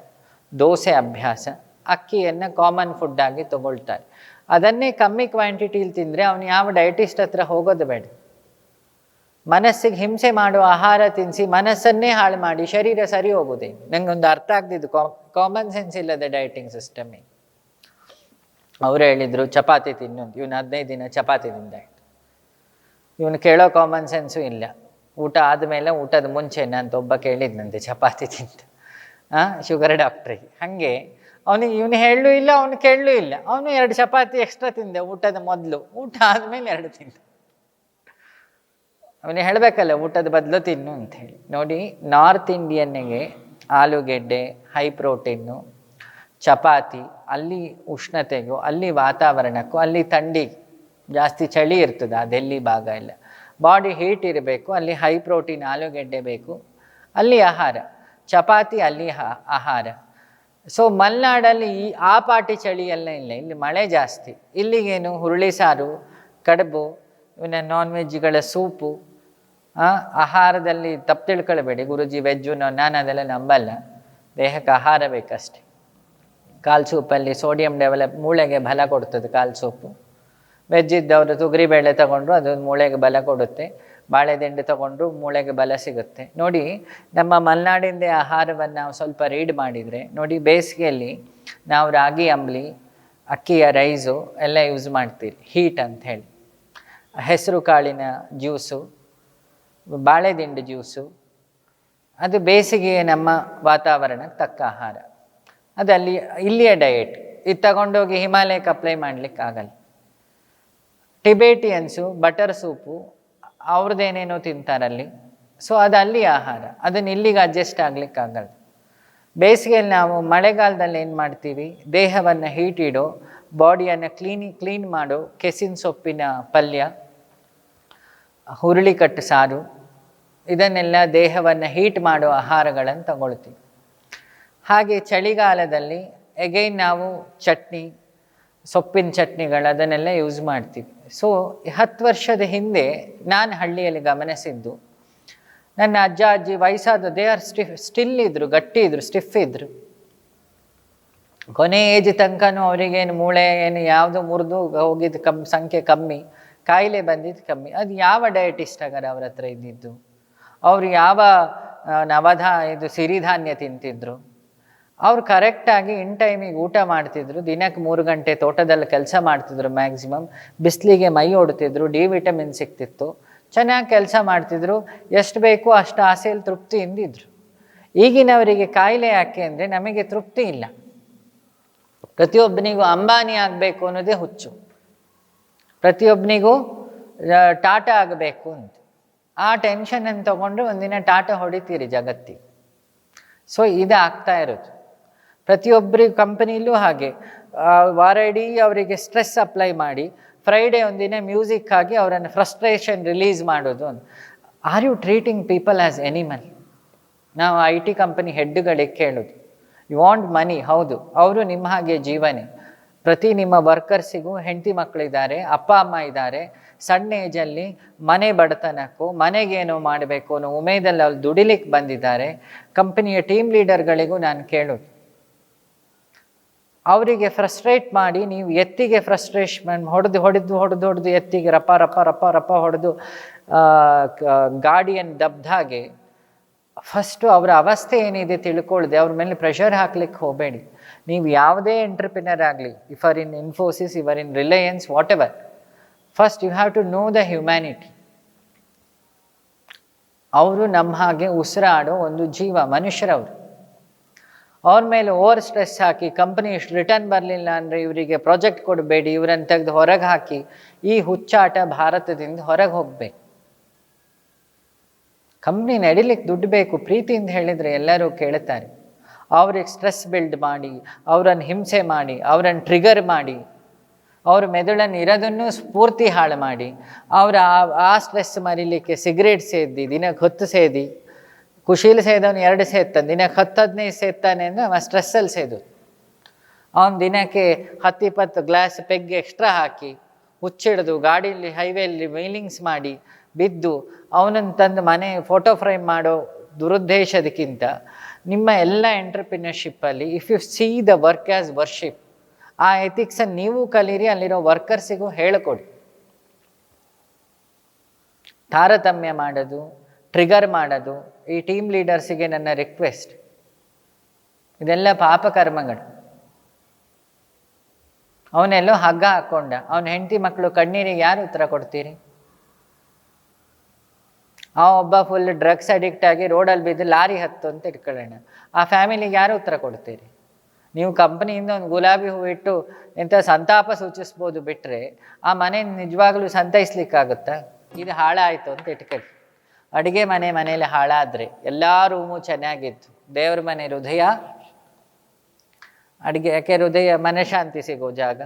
ದೋಸೆ ಅಭ್ಯಾಸ, ಅಕ್ಕಿಯನ್ನು ಕಾಮನ್ ಫುಡ್ಡಾಗಿ ತಗೊಳ್ತಾರೆ. ಅದನ್ನೇ ಕಮ್ಮಿ ಕ್ವಾಂಟಿಟಿಲಿ ತಿಂದರೆ ಅವನು ಯಾವ ಡಯಟಿಸ್ಟ್ ಹತ್ರ ಹೋಗೋದು ಬೇಡ. ಮನಸ್ಸಿಗೆ ಹಿಂಸೆ ಮಾಡುವ ಆಹಾರ ತಿನ್ನಿಸಿ ಮನಸ್ಸನ್ನೇ ಹಾಳು ಮಾಡಿ ಶರೀರ ಸರಿ ಹೋಗೋದೇ ನಂಗೊಂದು ಅರ್ಥ ಆಗ್ತಿದ್ದು ಕಾಮನ್ ಸೆನ್ಸ್ ಇಲ್ಲದ ಡಯಟಿಂಗ್ ಸಿಸ್ಟಮ್ ಅವರು ಹೇಳಿದರು, ಚಪಾತಿ ತಿನ್ನು ಅಂತ. ಇವನು ಹದಿನೈದು ದಿನ ಚಪಾತಿ ತಿಂದ ಇವನು ಕೇಳೋ ಕಾಮನ್ ಸೆನ್ಸು ಇಲ್ಲ. ಊಟ ಆದಮೇಲೆ ಊಟದ ಮುಂಚೆ ಅಂತ ಒಬ್ಬ ಕೇಳಿದ್ನಂತೆ, ಚಪಾತಿ ತಿಂತ. ಹಾಂ ಶುಗರ್ ಡಾಕ್ಟ್ರಿಗೆ ಹಾಗೆ ಅವನಿಗೆ, ಇವನು ಹೇಳಲೂ ಇಲ್ಲ, ಅವನು ಕೇಳಲೂ ಇಲ್ಲ. ಅವನು ಎರಡು ಚಪಾತಿ ಎಕ್ಸ್ಟ್ರಾ ತಿಂದೆ ಊಟದ ಮೊದಲು. ಊಟ ಆದಮೇಲೆ ಎರಡು ತಿಂದ. ಅವನಿಗೆ ಹೇಳಬೇಕಲ್ಲ, ಊಟದ ಬದಲು ತಿನ್ನು ಅಂತ ಹೇಳಿ. ನೋಡಿ ನಾರ್ತ್ ಇಂಡಿಯನ್ನಿಗೆ ಆಲೂಗೆಡ್ಡೆ ಹೈ ಪ್ರೋಟೀನು ಚಪಾತಿ, ಅಲ್ಲಿ ಉಷ್ಣತೆಗೂ, ಅಲ್ಲಿ ವಾತಾವರಣಕ್ಕೂ, ಅಲ್ಲಿ ಥಂಡಿ, ಜಾಸ್ತಿ ಚಳಿ ಇರ್ತದೆ, ಆ ಡೆಲ್ಲಿ ಭಾಗ ಎಲ್ಲ. ಬಾಡಿ ಹೀಟ್ ಇರಬೇಕು, ಅಲ್ಲಿ ಹೈ ಪ್ರೋಟೀನ್ ಆಲೂಗೆಡ್ಡೆ ಬೇಕು, ಅಲ್ಲಿ ಆಹಾರ. ಚಪಾತಿ, ಅಲ್ಲಿ ಆಹಾರ. ಸೊ ಮಲೆನಾಡಲ್ಲಿ ಈ ಆ ಪಾಟಿ ಚಳಿ ಎಲ್ಲ ಇಲ್ಲ, ಇಲ್ಲಿ ಮಳೆ ಜಾಸ್ತಿ. ಇಲ್ಲಿಗೇನು ಹುರುಳಿ ಸಾರು ಕಡುಬು ಇವನ್ನ ನಾನ್ ವೆಜ್ಗಳ ಸೂಪು ಆಹಾರದಲ್ಲಿ ತಪ್ಪು ತಿಳ್ಕೊಳ್ಬೇಡಿ. ಗುರುಜಿ, ವೆಜ್ಜು ನಾನು ಅದೆಲ್ಲ ನಂಬಲ್ಲ. ದೇಹಕ್ಕೆ ಆಹಾರ ಬೇಕಷ್ಟೆ. ಕಾಲು ಸೂಪಲ್ಲಿ ಸೋಡಿಯಂ ಡೆವಲಪ್, ಮೂಳೆಗೆ ಬಲ ಕೊಡ್ತದೆ ಕಾಲು ಸೂಪು. ವೆಜ್ ಇದ್ದವರು ತೊಗರಿಬೇಳೆ ತಗೊಂಡ್ರು, ಅದು ಮೂಳೆಗೆ ಬಲ ಕೊಡುತ್ತೆ. ಬಾಳೆದಿಂಡು ತಗೊಂಡ್ರು ಮೂಳೆಗೆ ಬಲ ಸಿಗುತ್ತೆ. ನೋಡಿ, ನಮ್ಮ ಮಲೆನಾಡಿಂದ ಆಹಾರವನ್ನು ನಾವು ಸ್ವಲ್ಪ ರೀಡ್ ಮಾಡಿದರೆ, ನೋಡಿ, ಬೇಸಿಗೆಯಲ್ಲಿ ನಾವು ರಾಗಿ, ಅಂಬ್ಲಿ, ಅಕ್ಕಿಯ ರೈಸು ಎಲ್ಲ ಯೂಸ್ ಮಾಡ್ತೀರಿ ಹೀಟ್ ಅಂತ ಹೇಳಿ. ಹೆಸರು ಕಾಳಿನ ಜ್ಯೂಸು ಬಾಳೆದಿಂಡು ಜ್ಯೂಸು, ಅದು ಬೇಸಿಗೆಯ ನಮ್ಮ ವಾತಾವರಣಕ್ಕೆ ತಕ್ಕ ಆಹಾರ. ಅದು ಅಲ್ಲಿ, ಇಲ್ಲಿಯ ಡಯೆಟ್ ಇದು ತಗೊಂಡೋಗಿ ಹಿಮಾಲಯಕ್ಕೆ ಅಪ್ಲೈ ಮಾಡ್ಲಿಕ್ಕೆ ಆಗಲ್ಲ ಟಿಬೇಟಿಯನ್ಸು ಬಟರ್ ಸೂಪು ಅವ್ರದ್ದೇನೇನೋ ತಿಂತಾರಲ್ಲಿ. ಸೊ ಅದು ಅಲ್ಲಿ ಆಹಾರ. ಅದನ್ನು ಇಲ್ಲಿಗೆ ಅಡ್ಜಸ್ಟ್ ಆಗ್ಲಿಕ್ಕಾಗಲ್ಲ. ಬೇಸಿಗೆಯಲ್ಲಿ ನಾವು ಮಳೆಗಾಲದಲ್ಲಿ ಏನು ಮಾಡ್ತೀವಿ? ದೇಹವನ್ನು ಹೀಟ್ ಇಡೋ ಬಾಡಿಯನ್ನು ಕ್ಲೀನಿ ಕ್ಲೀನ್ ಮಾಡೋ ಕೆಸಿನ ಸೊಪ್ಪಿನ ಪಲ್ಯ, ಹುರುಳಿಕಟ್ಟು ಸಾರು ಇದನ್ನೆಲ್ಲ ದೇಹವನ್ನು ಹೀಟ್ ಮಾಡುವ ಆಹಾರಗಳನ್ನು ತಗೊಳ್ತೀವಿ. ಹಾಗೆ ಚಳಿಗಾಲದಲ್ಲಿ ಎಗೈನ್ ನಾವು ಚಟ್ನಿ, ಸೊಪ್ಪಿನ ಚಟ್ನಿಗಳು ಅದನ್ನೆಲ್ಲ ಯೂಸ್ ಮಾಡ್ತೀವಿ. ಸೊ ಹತ್ತು ವರ್ಷದ ಹಿಂದೆ ನಾನು ಹಳ್ಳಿಯಲ್ಲಿ ಗಮನಿಸಿದ್ದು, ನನ್ನ ಅಜ್ಜ, ಅಜ್ಜಿ ವಯಸ್ಸಾದ ದೇ ಆರ್ ಸ್ಟಿಫ್ ಸ್ಟಿಲ್ ಇದ್ರು, ಗಟ್ಟಿ ಇದ್ರು ಸ್ಟಿಫ್ ಇದ್ರು. ಕೊನೆ ಏಜ್ ತನಕನೂ ಅವರಿಗೇನು ಮೂಳೆ, ಏನು ಯಾವುದು ಮುರಿದು ಹೋಗಿದ್ದು ಕಮ್, ಸಂಖ್ಯೆ ಕಮ್ಮಿ, ಕಾಯಿಲೆ ಬಂದಿದ್ದು ಕಮ್ಮಿ. ಅದು ಯಾವ ಡಯಟಿಸ್ಟ್ ಆಗಾರ ಅವ್ರ ಹತ್ರ ಇದ್ದಿದ್ದು? ಅವರು ಯಾವ ನವಧಾ, ಇದು ಸಿರಿಧಾನ್ಯ ತಿಂತಿದ್ರು. ಅವ್ರು ಕರೆಕ್ಟಾಗಿ ಇನ್ ಟೈಮಿಗೆ ಊಟ ಮಾಡ್ತಿದ್ರು. ದಿನಕ್ಕೆ ಮೂರು ಗಂಟೆ ತೋಟದಲ್ಲಿ ಕೆಲಸ ಮಾಡ್ತಿದ್ರು ಮ್ಯಾಕ್ಸಿಮಮ್ ಬಿಸಿಲಿಗೆ ಮೈ ಓಡ್ತಿದ್ರು ಡಿ ವಿಟಮಿನ್ ಸಿಗ್ತಿತ್ತು ಚೆನ್ನಾಗಿ ಕೆಲಸ ಮಾಡ್ತಿದ್ರು. ಎಷ್ಟು ಬೇಕೋ ಅಷ್ಟು ಆಸೆಯಲ್ಲಿ ತೃಪ್ತಿ ಇದ್ರು ಈಗಿನವರಿಗೆ ಕಾಯಿಲೆ ಯಾಕೆ ಅಂದರೆ ನಮಗೆ ತೃಪ್ತಿ ಇಲ್ಲ. ಪ್ರತಿಯೊಬ್ಬನಿಗೂ ಅಂಬಾನಿ ಆಗಬೇಕು ಅನ್ನೋದೇ ಹುಚ್ಚು. ಪ್ರತಿಯೊಬ್ಬನಿಗೂ ಟಾಟಾ ಆಗಬೇಕು ಅಂತ. ಆ ಟೆನ್ಷನನ್ನು ತೊಗೊಂಡು ಒಂದಿನ ಟಾಟಾ ಹೊಡಿತೀರಿ ಜಗತ್ತಿಗೆ. ಸೊ ಇದು ಆಗ್ತಾ ಇರೋದು. ಪ್ರತಿಯೊಬ್ಬರಿಗೆ ಕಂಪನಿಲೂ ಹಾಗೆ. ವಾರ ಇಡೀ ಅವರಿಗೆ ಸ್ಟ್ರೆಸ್ ಅಪ್ಲೈ ಮಾಡಿ ಫ್ರೈಡೇ ಒಂದಿನ ಮ್ಯೂಸಿಕ್ ಆಗಿ ಅವರನ್ನು ಫ್ರಸ್ಟ್ರೇಷನ್ ರಿಲೀಸ್ ಮಾಡೋದು ಅಂತ. Are you treating people as animal ನಾವು ಐ ಟಿ ಕಂಪನಿ ಹೆಡ್ಗಳಿಗೆ ಕೇಳೋದು. ಯು ವಾಂಟ್ ಮನಿ ಹೌದು. ಅವರು ನಿಮ್ಮ ಹಾಗೆ ಜೀವನೇ. ಪ್ರತಿ ನಿಮ್ಮ ವರ್ಕರ್ಸಿಗೂ ಹೆಂಡತಿ ಮಕ್ಕಳಿದ್ದಾರೆ ಅಪ್ಪ, ಅಮ್ಮ ಇದ್ದಾರೆ. ಸಣ್ಣ ಏಜಲ್ಲಿ ಮನೆ ಬಡತನಕ್ಕೂ ಮನೆಗೇನು ಮಾಡಬೇಕು ಅನ್ನೋ ಉಮೇದಲ್ಲಿ ಅವ್ರು ದುಡಿಲಿಕ್ಕೆ ಬಂದಿದ್ದಾರೆ. ಕಂಪನಿಯ ಟೀಮ್ ಲೀಡರ್ಗಳಿಗೂ ನಾನು ಕೇಳೋದು. ಅವರಿಗೆ ಫ್ರಸ್ಟ್ರೇಟ್ ಮಾಡಿ ನೀವು ಎತ್ತಿಗೆ ಫ್ರಸ್ಟ್ರೇಷನ್ ಹೊಡೆದು ಹೊಡೆದು ಹೊಡೆದು ಹೊಡೆದು ಎತ್ತಿಗೆ ರಪ ರಪ ರಪ ರಪ ಹೊಡೆದು ಗಾಡಿಯನ್ನು ದಬ್ದಾಗೆ ಫಸ್ಟು ಅವರ ಅವಸ್ಥೆ ಏನಿದೆ ತಿಳ್ಕೊಳ್ದೆ, ಅವ್ರ ಮೇಲೆ ಪ್ರೆಷರ್ ಹಾಕ್ಲಿಕ್ಕೆ ಹೋಗಬೇಡಿ. ನೀವು ಯಾವುದೇ ಎಂಟ್ರಪ್ರಿನರ್ ಆಗಲಿ if are in Infosys ever in Reliance whatever first you have to know the humanity ಅವರು ನಮ್ಮ ಹಾಗೆ ಉಸಿರಾಡೋ ಒಂದು ಜೀವ, ಮನುಷ್ಯರವರು. ಅವ್ರ ಮೇಲೆ ಓವರ್ ಸ್ಟ್ರೆಸ್ ಹಾಕಿ ಕಂಪನಿ ಇಷ್ಟು ರಿಟರ್ನ್ ಬರಲಿಲ್ಲ ಅಂದರೆ ಇವರಿಗೆ ಪ್ರಾಜೆಕ್ಟ್ ಕೊಡಬೇಡಿ, ಇವರನ್ನು ತೆಗೆದು ಹೊರಗೆ ಹಾಕಿ, ಈ ಹುಚ್ಚಾಟ ಭಾರತದಿಂದ ಹೊರಗೆ ಹೋಗಬೇಕು. ಕಂಪ್ನಿ ನಡಿಲಿಕ್ಕೆ ದುಡ್ಡು ಬೇಕು, ಪ್ರೀತಿಯಿಂದ ಹೇಳಿದರೆ ಎಲ್ಲರೂ ಕೇಳುತ್ತಾರೆ. ಅವ್ರಿಗೆ ಸ್ಟ್ರೆಸ್ ಬಿಲ್ಡ್ ಮಾಡಿ, ಅವರನ್ನು ಹಿಂಸೆ ಮಾಡಿ, ಅವರನ್ನು ಟ್ರಿಗರ್ ಮಾಡಿ. ಅವ್ರ ಮೆದುಳನ್ನು ಇರೋದನ್ನು ಸ್ಫೂರ್ತಿ ಹಾಳು ಮಾಡಿ. ಅವರ ಆ- ಸ್ಟ್ರೆಸ್ ಮರಿಲಿಕ್ಕೆ ಸಿಗರೇಟ್ ಸೇದಿ ದಿನಕ್ಕೆ ಹೊತ್ತು ಸೇದಿ. ಖುಷೀಲಿ ಸೇದವನು ಎರಡು ಸೇದ್ತಾನೆ, ದಿನಕ್ಕೆ ಹತ್ತು ಹದಿನೈದು ಸೇದ್ತಾನೆ ಅಂದರೆ ಅವ ಸ್ಟ್ರೆಸ್ಸಲ್ಲಿ ಸೇದು. ಅವನು ದಿನಕ್ಕೆ ಹತ್ತು ಇಪ್ಪತ್ತು ಗ್ಲಾಸ್ ಪೆಗ್ ಎಕ್ಸ್ಟ್ರಾ ಹಾಕಿ, ಹುಚ್ಚಿಡ್ದು, ಗಾಡಿಯಲ್ಲಿ ಹೈವೇಲಿ ವೀಲಿಂಗ್ಸ್ ಮಾಡಿ, ಬಿದ್ದು, ಅವನನ್ನು ತಂದು ಮನೆ ಫೋಟೋ ಫ್ರೇಮ್ ಮಾಡೋ ದುರುದ್ದೇಶದಕ್ಕಿಂತ ನಿಮ್ಮ ಎಲ್ಲ ಎಂಟರ್ಪ್ರಿನರ್ಶಿಪ್ಪಲ್ಲಿ if you see the work as worship ಆ ಎಥಿಕ್ಸನ್ನು ನೀವು ಕಲೀರಿ, ಅಲ್ಲಿರೋ ವರ್ಕರ್ಸಿಗೂ ಹೇಳಿಕೊಡಿ. ತಾರತಮ್ಯ ಮಾಡೋದು ಟ್ರಿಗರ್ ಮಾಡೋದು, ಈ ಟೀಮ್ ಲೀಡರ್ಸಿಗೆ ನನ್ನ ರಿಕ್ವೆಸ್ಟ್ ಇದೆಲ್ಲ ಪಾಪಕರ್ಮಗಳು ಅವನೆಲ್ಲೋ ಹಗ್ಗ ಹಾಕ್ಕೊಂಡ. ಅವನ ಹೆಂಡತಿ ಮಕ್ಕಳು ಕಣ್ಣೀರಿಗೆ ಯಾರು ಉತ್ತರ ಕೊಡ್ತೀರಿ? ಆ ಒಬ್ಬ ಫುಲ್ ಡ್ರಗ್ಸ್ ಅಡಿಕ್ಟ್ ಆಗಿ ರೋಡಲ್ಲಿ ಬಿದ್ದು ಲಾರಿ ಹತ್ತು ಅಂತ ಇಟ್ಕೊಳ್ಳೋಣ. ಆ ಫ್ಯಾಮಿಲಿಗೆ ಯಾರು ಉತ್ತರ ಕೊಡ್ತೀರಿ? ನೀವು ಕಂಪ್ನಿಯಿಂದ ಒಂದು ಗುಲಾಬಿ ಹೂ ಇಟ್ಟು ಎಂಥ ಸಂತಾಪ ಸೂಚಿಸ್ಬೋದು ಬಿಟ್ಟರೆ ಆ ಮನೆ ನಿಜವಾಗ್ಲೂ ಸಂತೈಸ್ಲಿಕ್ಕಾಗುತ್ತಾ? ಇದು ಹಾಳಾಯಿತು ಅಂತ ಇಟ್ಕೊಳ್ಳಿ. ಅಡುಗೆ ಮನೆ ಮನೇಲಿ ಹಾಳಾದರೆ ಎಲ್ಲ ರೂಮು ಚೆನ್ನಾಗಿತ್ತು. ದೇವ್ರ ಮನೆ ಹೃದಯ, ಅಡುಗೆ ಯಾಕೆ ಹೃದಯ, ಮನಃಶಾಂತಿ ಸಿಗೋ ಜಾಗ.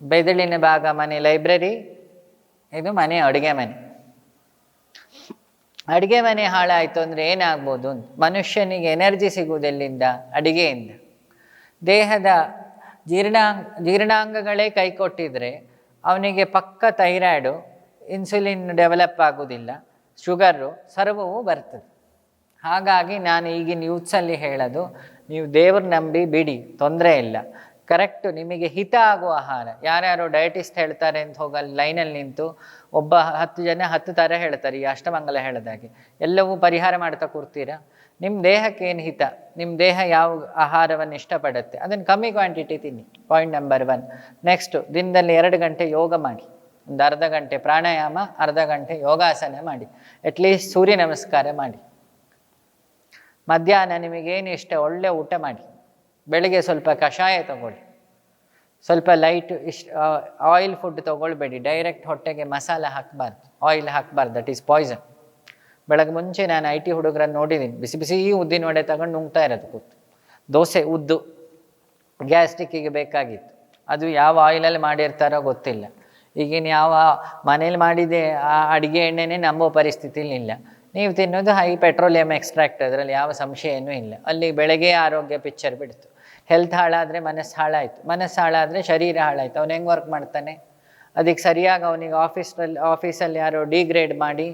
ಬೆದಳಿನ ಭಾಗ ಮನೆ ಲೈಬ್ರರಿ, ಇದು ಮನೆ ಅಡುಗೆ ಮನೆ. ಅಡುಗೆ ಮನೆ ಹಾಳಾಯಿತು ಅಂದರೆ ಏನಾಗ್ಬೋದು ಮನುಷ್ಯನಿಗೆ ಎನರ್ಜಿ ಸಿಗುವುದೆಲ್ಲಿಂದ? ಅಡುಗೆಯಿಂದ. ದೇಹದ ಜೀರ್ಣಾಂಗ, ಜೀರ್ಣಾಂಗಗಳೇ ಕೈ ಕೊಟ್ಟಿದ್ರೆ ಅವನಿಗೆ ಪಕ್ಕ ಥೈರಾಯ್ಡು, ಇನ್ಸುಲಿನ್ ಡೆವಲಪ್ ಆಗೋದಿಲ್ಲ ಶುಗರು, ಸರ್ವವು ಬರ್ತದೆ. ಹಾಗಾಗಿ ನಾನು ಈಗಿನ ಯೂತ್ಸಲ್ಲಿ ಹೇಳೋದು, ನೀವು ದೇವ್ರ ನಂಬಿ ಬಿಡಿ, ತೊಂದರೆ ಇಲ್ಲ. ಕರೆಕ್ಟು, ನಿಮಗೆ ಹಿತ ಆಗುವ ಆಹಾರ. ಯಾರ್ಯಾರು ಡಯಟಿಸ್ಟ್ ಹೇಳ್ತಾರೆ ಅಂತ ಹೋಗಲ್ಲಿ ಲೈನಲ್ಲಿ ನಿಂತು, ಒಬ್ಬ ಹತ್ತು ಜನ ಹತ್ತು ಥರ ಹೇಳ್ತಾರೆ ಈ ಅಷ್ಟಮಂಗಲ ಹೇಳಿದಾಗೆ ಎಲ್ಲವೂ ಪರಿಹಾರ ಮಾಡ್ತಾ ಕೂರ್ತೀರಾ? ನಿಮ್ಮ ದೇಹಕ್ಕೆ ಏನು ಹಿತ? ನಿಮ್ಮ ದೇಹ ಯಾವ ಆಹಾರವನ್ನು ಇಷ್ಟಪಡುತ್ತೆ? ಅದನ್ನು ಕಮ್ಮಿ ಕ್ವಾಂಟಿಟಿ ತಿನ್ನಿ. ಪಾಯಿಂಟ್ ನಂಬರ್ ಒನ್ ನೆಕ್ಸ್ಟು ದಿನದಲ್ಲಿ ಎರಡು ಗಂಟೆ ಯೋಗ ಮಾಡಿ. ಒಂದು ಅರ್ಧ ಗಂಟೆ ಪ್ರಾಣಾಯಾಮ, ಅರ್ಧ ಗಂಟೆ ಯೋಗಾಸನ ಮಾಡಿ. ಅಟ್ಲೀಸ್ಟ್ ಸೂರ್ಯ ನಮಸ್ಕಾರ ಮಾಡಿ. ಮಧ್ಯಾಹ್ನ ನಿಮಗೇನು ಇಷ್ಟ? ಒಳ್ಳೆ ಊಟ ಮಾಡಿ. ಬೆಳಿಗ್ಗೆ ಸ್ವಲ್ಪ ಕಷಾಯ ತಗೊಳ್ಳಿ. ಸ್ವಲ್ಪ ಲೈಟ್ ಇಷ್ಟ ಆಯಿಲ್ ಫುಡ್ ತೊಗೊಳ್ಬೇಡಿ. ಡೈರೆಕ್ಟ್ ಹೊಟ್ಟೆಗೆ ಮಸಾಲ ಹಾಕಬಾರ್ದು. ಆಯಿಲ್ ಹಾಕಬಾರ್ದು ದಟ್ ಈಸ್ ಪಾಯ್ಸನ್ ಬೆಳಗ್ಗೆ ಮುಂಚೆ ನಾನು ಐ ಟಿ ಹುಡುಗರನ್ನು ನೋಡಿದ್ದೀನಿ ಬಿಸಿ ಬಿಸಿ ಉದ್ದಿನ ವಡೆ ತಗೊಂಡು ನುಂಗ್ತಾ ಇರೋದು ಕೂತು. ದೋಸೆ ಉದ್ದು ಗ್ಯಾಸ್ಟಿಕ್ಕಿಗೆ ಬೇಕಾಗಿತ್ತು. ಅದು ಯಾವ ಆಯಿಲಲ್ಲಿ ಮಾಡಿರ್ತಾರೋ ಗೊತ್ತಿಲ್ಲ. ಈಗಿನ ಯಾವ ಮನೇಲಿ ಮಾಡಿದೆ, ಆ ಅಡುಗೆ ಎಣ್ಣೆನೇ ನಂಬೋ ಪರಿಸ್ಥಿತಿಲಿ ಇಲ್ಲ. ನೀವು ತಿನ್ನೋದು ಹೈ ಪೆಟ್ರೋಲಿಯಂ ಎಕ್ಸ್ಟ್ರಾಕ್ಟ್ ಅದರಲ್ಲಿ ಯಾವ ಸಂಶಯನೂ ಇಲ್ಲ. ಅಲ್ಲಿ ಬೆಳಗ್ಗೆ ಆರೋಗ್ಯ ಪಿಕ್ಚರ್ ಬಿಡ್ತು. ಹೆಲ್ತ್ ಹಾಳಾದರೆ ಮನಸ್ಸು ಹಾಳಾಯಿತು. ಮನಸ್ಸು ಹಾಳಾದರೆ ಶರೀರ ಹಾಳಾಯಿತು. ಅವ್ನು ಹೆಂಗೆ ವರ್ಕ್ ಮಾಡ್ತಾನೆ? ಅದಕ್ಕೆ ಸರಿಯಾಗಿ ಅವನಿಗೆ ಆಫೀಸಲ್ಲಿ ಆಫೀಸಲ್ಲಿ ಯಾರೋ ಡಿಗ್ರೇಡ್ ಮಾಡಿ,